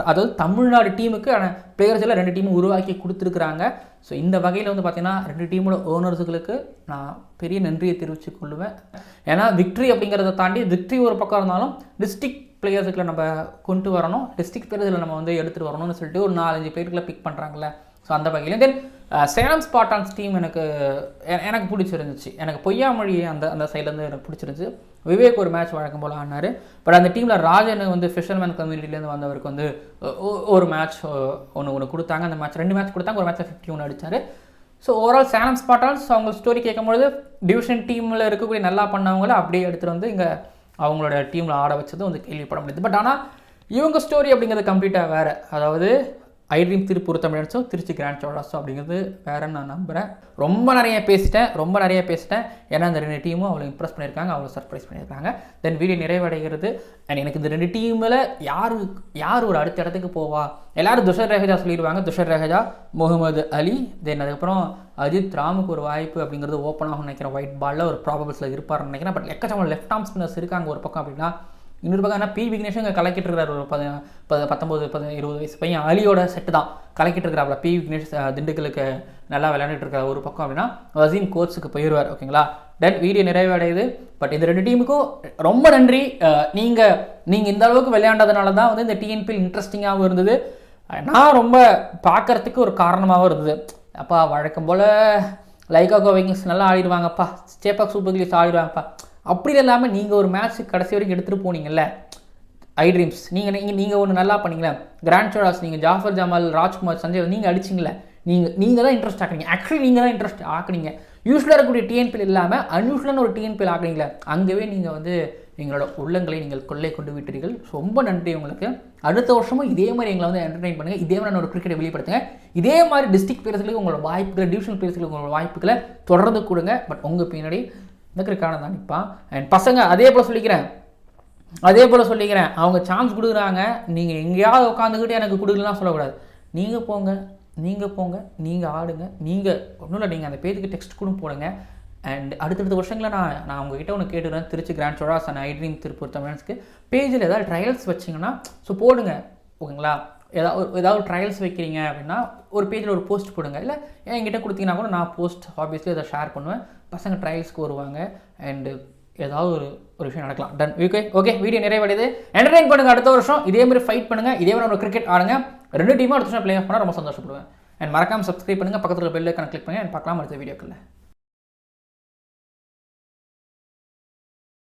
S1: அதாவது தமிழ்நாடு டீமுக்கு பிளேயர்ஸ் எல்லாம் ரெண்டு டீமும் உருவாக்கி கொடுத்துருக்குறாங்க. ஸோ இந்த வகையில் வந்து பார்த்திங்கன்னா ரெண்டு டீமோட ஓனர்ஸுகளுக்கு நான் பெரிய நன்றியை தெரிவித்துக் கொள்ளுவேன் ஏன்னா விக்ட்ரி அப்படிங்கிறத தாண்டி விக்ட்ரி ஒரு பக்கம் இருந்தாலும் டிஸ்ட்ரிக்ட் பிளேயர்ஸுக்குள்ள நம்ம கொண்டு வரணும். டிஸ்ட்ரிக்ட் பிளேயர்ஸில் நம்ம வந்து எடுத்துகிட்டு வரணும்னு சொல்லிட்டு ஒரு நாலஞ்சு பிளேயர்களை பிக் பண்ணுறாங்களே ஸோ அந்த வகையில். தென் சேலம் ஸ்பாட்டான்ஸ் டீம் எனக்கு எனக்கு பிடிச்சிருந்துச்சு. எனக்கு பொய்யாமொழி அந்த அந்த சைட்லேருந்து எனக்கு பிடிச்சிருந்துச்சு. விவேக் ஒரு மேட்ச் வழக்கம் போல் ஆனார் பட் அந்த டீமில் ராஜன் வந்து ஃபிஷர்மேன் கம்யூனிட்டிலேருந்து வந்தவருக்கு வந்து ஒரு மேட்ச் ஒன்று ஒன்று கொடுத்தாங்க. அந்த மேட்ச் ரெண்டு மேட்ச் கொடுத்தாங்க. ஒரு மேட்ச்சில் ஃபிஃப்டி ஒன்று அடித்தார் ஸோ ஓவரால் சேலம் ஸ்பாட்டால்ஸ் அவங்க ஸ்டோரி கேட்கும்பொழுது டிவிஷன் டீமில் இருக்கக்கூடிய நல்லா பண்ணவங்கள அப்படியே எடுத்துகிட்டு வந்து இங்கே அவங்களோட டீமில் ஆட வச்சது வந்து கேள்விப்பட முடியுது. பட் ஆனால் இவங்க ஸ்டோரி அப்படிங்கிறது கம்ப்ளீட்டாக வேறு. அதாவது ஐட்ரீம் திருப்பூர் தமிழன்ஸோ திருச்சி கிராண்ட் சோழாஸோ அப்படிங்கிறது வேறன்னு நான் நம்புகிறேன் ரொம்ப நிறைய பேசிட்டேன் ரொம்ப நிறைய பேசிட்டேன். ஏன்னா அந்த ரெண்டு டீமும் அவ்வளோ இம்ப்ரெஸ் பண்ணியிருக்காங்க அவ்வளோ சர்ப்ரைஸ் பண்ணியிருக்காங்க. தென் வீடியோ நிறைவடைகிறது. அண்ட் எனக்கு இந்த ரெண்டு டீமில் யார் யார் ஒரு அடுத்த இடத்துக்கு போவா? எல்லாரும் துஷர் ரேகஜா சொல்லிடுவாங்க. துஷர் ரேகஜா முகமது அலி தென் அதுக்கப்புறம் அஜித் ராமுக்கு ஒரு வாய்ப்பு அப்படிங்கிறது ஓப்பன் ஆகும் நினைக்கிறேன். ஒயிட் பாலில் ஒரு ப்ராபபிள்ஸில் இருப்பார்னு நினைக்கிறேன். பட் எக்கச்சக்கம் லெஃப்ட் ஆர்ம் ஸ்பின்னர்ஸ் இருக்காங்க ஒரு பக்கம் அப்படின்னா இன்னொரு பக்கம் ஆனால் பி விக்னேஷும் இங்கே கலக்கிட்டு இருக்கிறார் ஒரு பத பத்தொம்போது இருபது வயசு பையன் அலியோட செட்டு தான். கலக்கிட்டு இருக்கிறாப்ல பி விக்னேஷ் திண்டுக்கலுக்கு நல்லா விளையாண்டுட்டு இருக்கிற ஒரு பக்கம் அப்படின்னா வசீம் கோட்ஸுக்கு போயிடுவார் ஓகேங்களா தென் வீடியோ நிறைவடையுது. பட் இந்த ரெண்டு டீமுக்கும் ரொம்ப நன்றி. நீங்கள் நீங்கள் இந்த அளவுக்கு விளையாண்டதுனால தான் வந்து இந்த டிஎன்பி இன்ட்ரெஸ்டிங்காகவும் இருந்தது. நான் ரொம்ப பார்க்கறதுக்கு ஒரு காரணமாகவும் இருந்தது. அப்பா வழக்கம் போல் லைகா கோவிங்ஸ் நல்லா ஆடிடுவாங்கப்பா. சேப்பாக் சூப்பர் கிங்ஸ் ஆடிடுவாங்கப்பா. அப்படி இல்லாமல் நீங்கள் ஒரு மேட்ச் கடைசி வரைக்கும் எடுத்துகிட்டு போனீங்கல்ல ஐ ட்ரீம்ஸ் நீங்கள் நீங்கள் நீங்கள் ஒன்று நல்லா பண்ணீங்களே கிராண்ட் சோடாஸ் நீங்கள் ஜாஃபர் ஜமால் ராஜ்குமார் சஞ்சய் நீங்கள் அடிச்சிங்களே நீங்கள் நீங்கள் தான் இன்ட்ரெஸ்ட் ஆக்குறீங்க ஆக்சுவலி நீங்கள் தான் இன்ட்ரெஸ்ட் ஆக்குறீங்க யூஸ்வலாக இருக்கக்கூடிய டிஎன்பிஎல் இல்லாமல் அன்யூஸ்வலான ஒரு டிஎன்பிஎல் ஆக்குறீங்களே அங்கேவே நீங்கள் வந்து எங்களோட உள்ளங்களை நீங்கள் கொள்ளை கொண்டு விட்டீர்கள். ரொம்ப நன்றி உங்களுக்கு. அடுத்த வருஷமும் இதே மாதிரி எங்களை வந்து என்டர்டைன் பண்ணுங்கள் இதே மாதிரி ஒரு கிரிக்கெட்டை வெளிப்படுத்துங்க. இதே மாதிரி டிஸ்ட்ரிக்ட் பிளேயர்ஸ்களுக்கு உங்களோட வாய்ப்புகளை டிவிஷனல் பிளேயர்ஸ்களுக்கு உங்களோட வாய்ப்புகளை தொடர்ந்து கொடுங்க. பட் உங்கள் பின்னாடி இந்த கிரிக்கான தான் நிற்பான் அண்ட் பசங்க அதே போல் சொல்லிக்கிறேன். அதே போல் சொல்லிக்கிறேன். அவங்க சான்ஸ் கொடுக்குறாங்க. நீங்கள் எங்கேயாவது உட்காந்துக்கிட்டு எனக்கு கொடுக்கலாம் சொல்லக்கூடாது. நீங்கள் போங்க. நீங்கள் போங்க. நீங்கள் ஆடுங்க. நீங்கள் ஒன்றும் இல்லை. நீங்கள் அந்த பேஜுக்கு டெக்ஸ்ட் கூட போடுங்க. அண்ட் அடுத்தடுத்த வருஷங்களில் நான் நான் உங்ககிட்ட ஒன்று கேட்டுக்கிறேன் Trichy grand Cholas and iDream Tiruppur தமிழ்ஸ்க்கு பேஜில் ஏதாவது ட்ரையல்ஸ் வச்சிங்கன்னா ஸோ போடுங்க. ஓகேங்களா ஏதாவது ஏதாவது ட்ரையல்ஸ் வைக்கிறீங்க அப்படின்னா ஒரு பேஜில் ஒரு போஸ்ட் போடுங்க. இல்லை என்கிட்ட கொடுத்தீங்கன்னா கூட நான் போஸ்ட் ஆப்வியஸ்லி அதை ஷேர் பண்ணுவேன். பசங்க ட்ரையல்ஸ்க்கு வருவாங்க. அண்டு ஏதாவது ஒரு ஒரு விஷயம் நடக்கலாம். டன் ஓகே ஓகே வீடியோ நிறைவடையுது. என்டர்டைன் பண்ணுங்க. அடுத்த வருஷம் இதே மாதிரி ஃபைட் பண்ணுங்க. இதே மாதிரி ஒரு கிரிக்கெட் ஆடுங்க. ரெண்டு டீமும் அடுத்த வருஷம் பிளே ஆஃப் பண்ணால் ரொம்ப சந்தோஷப்படுவேன். அண்ட் மறக்காமல் சப்ஸ்கிரைப் பண்ணுங்கள் பக்கத்தில் பெல் ஐக்கான கிளிக் பண்ணுங்கள் அண்ட் பார்க்கலாம் அடுத்த வீடியோக்கில்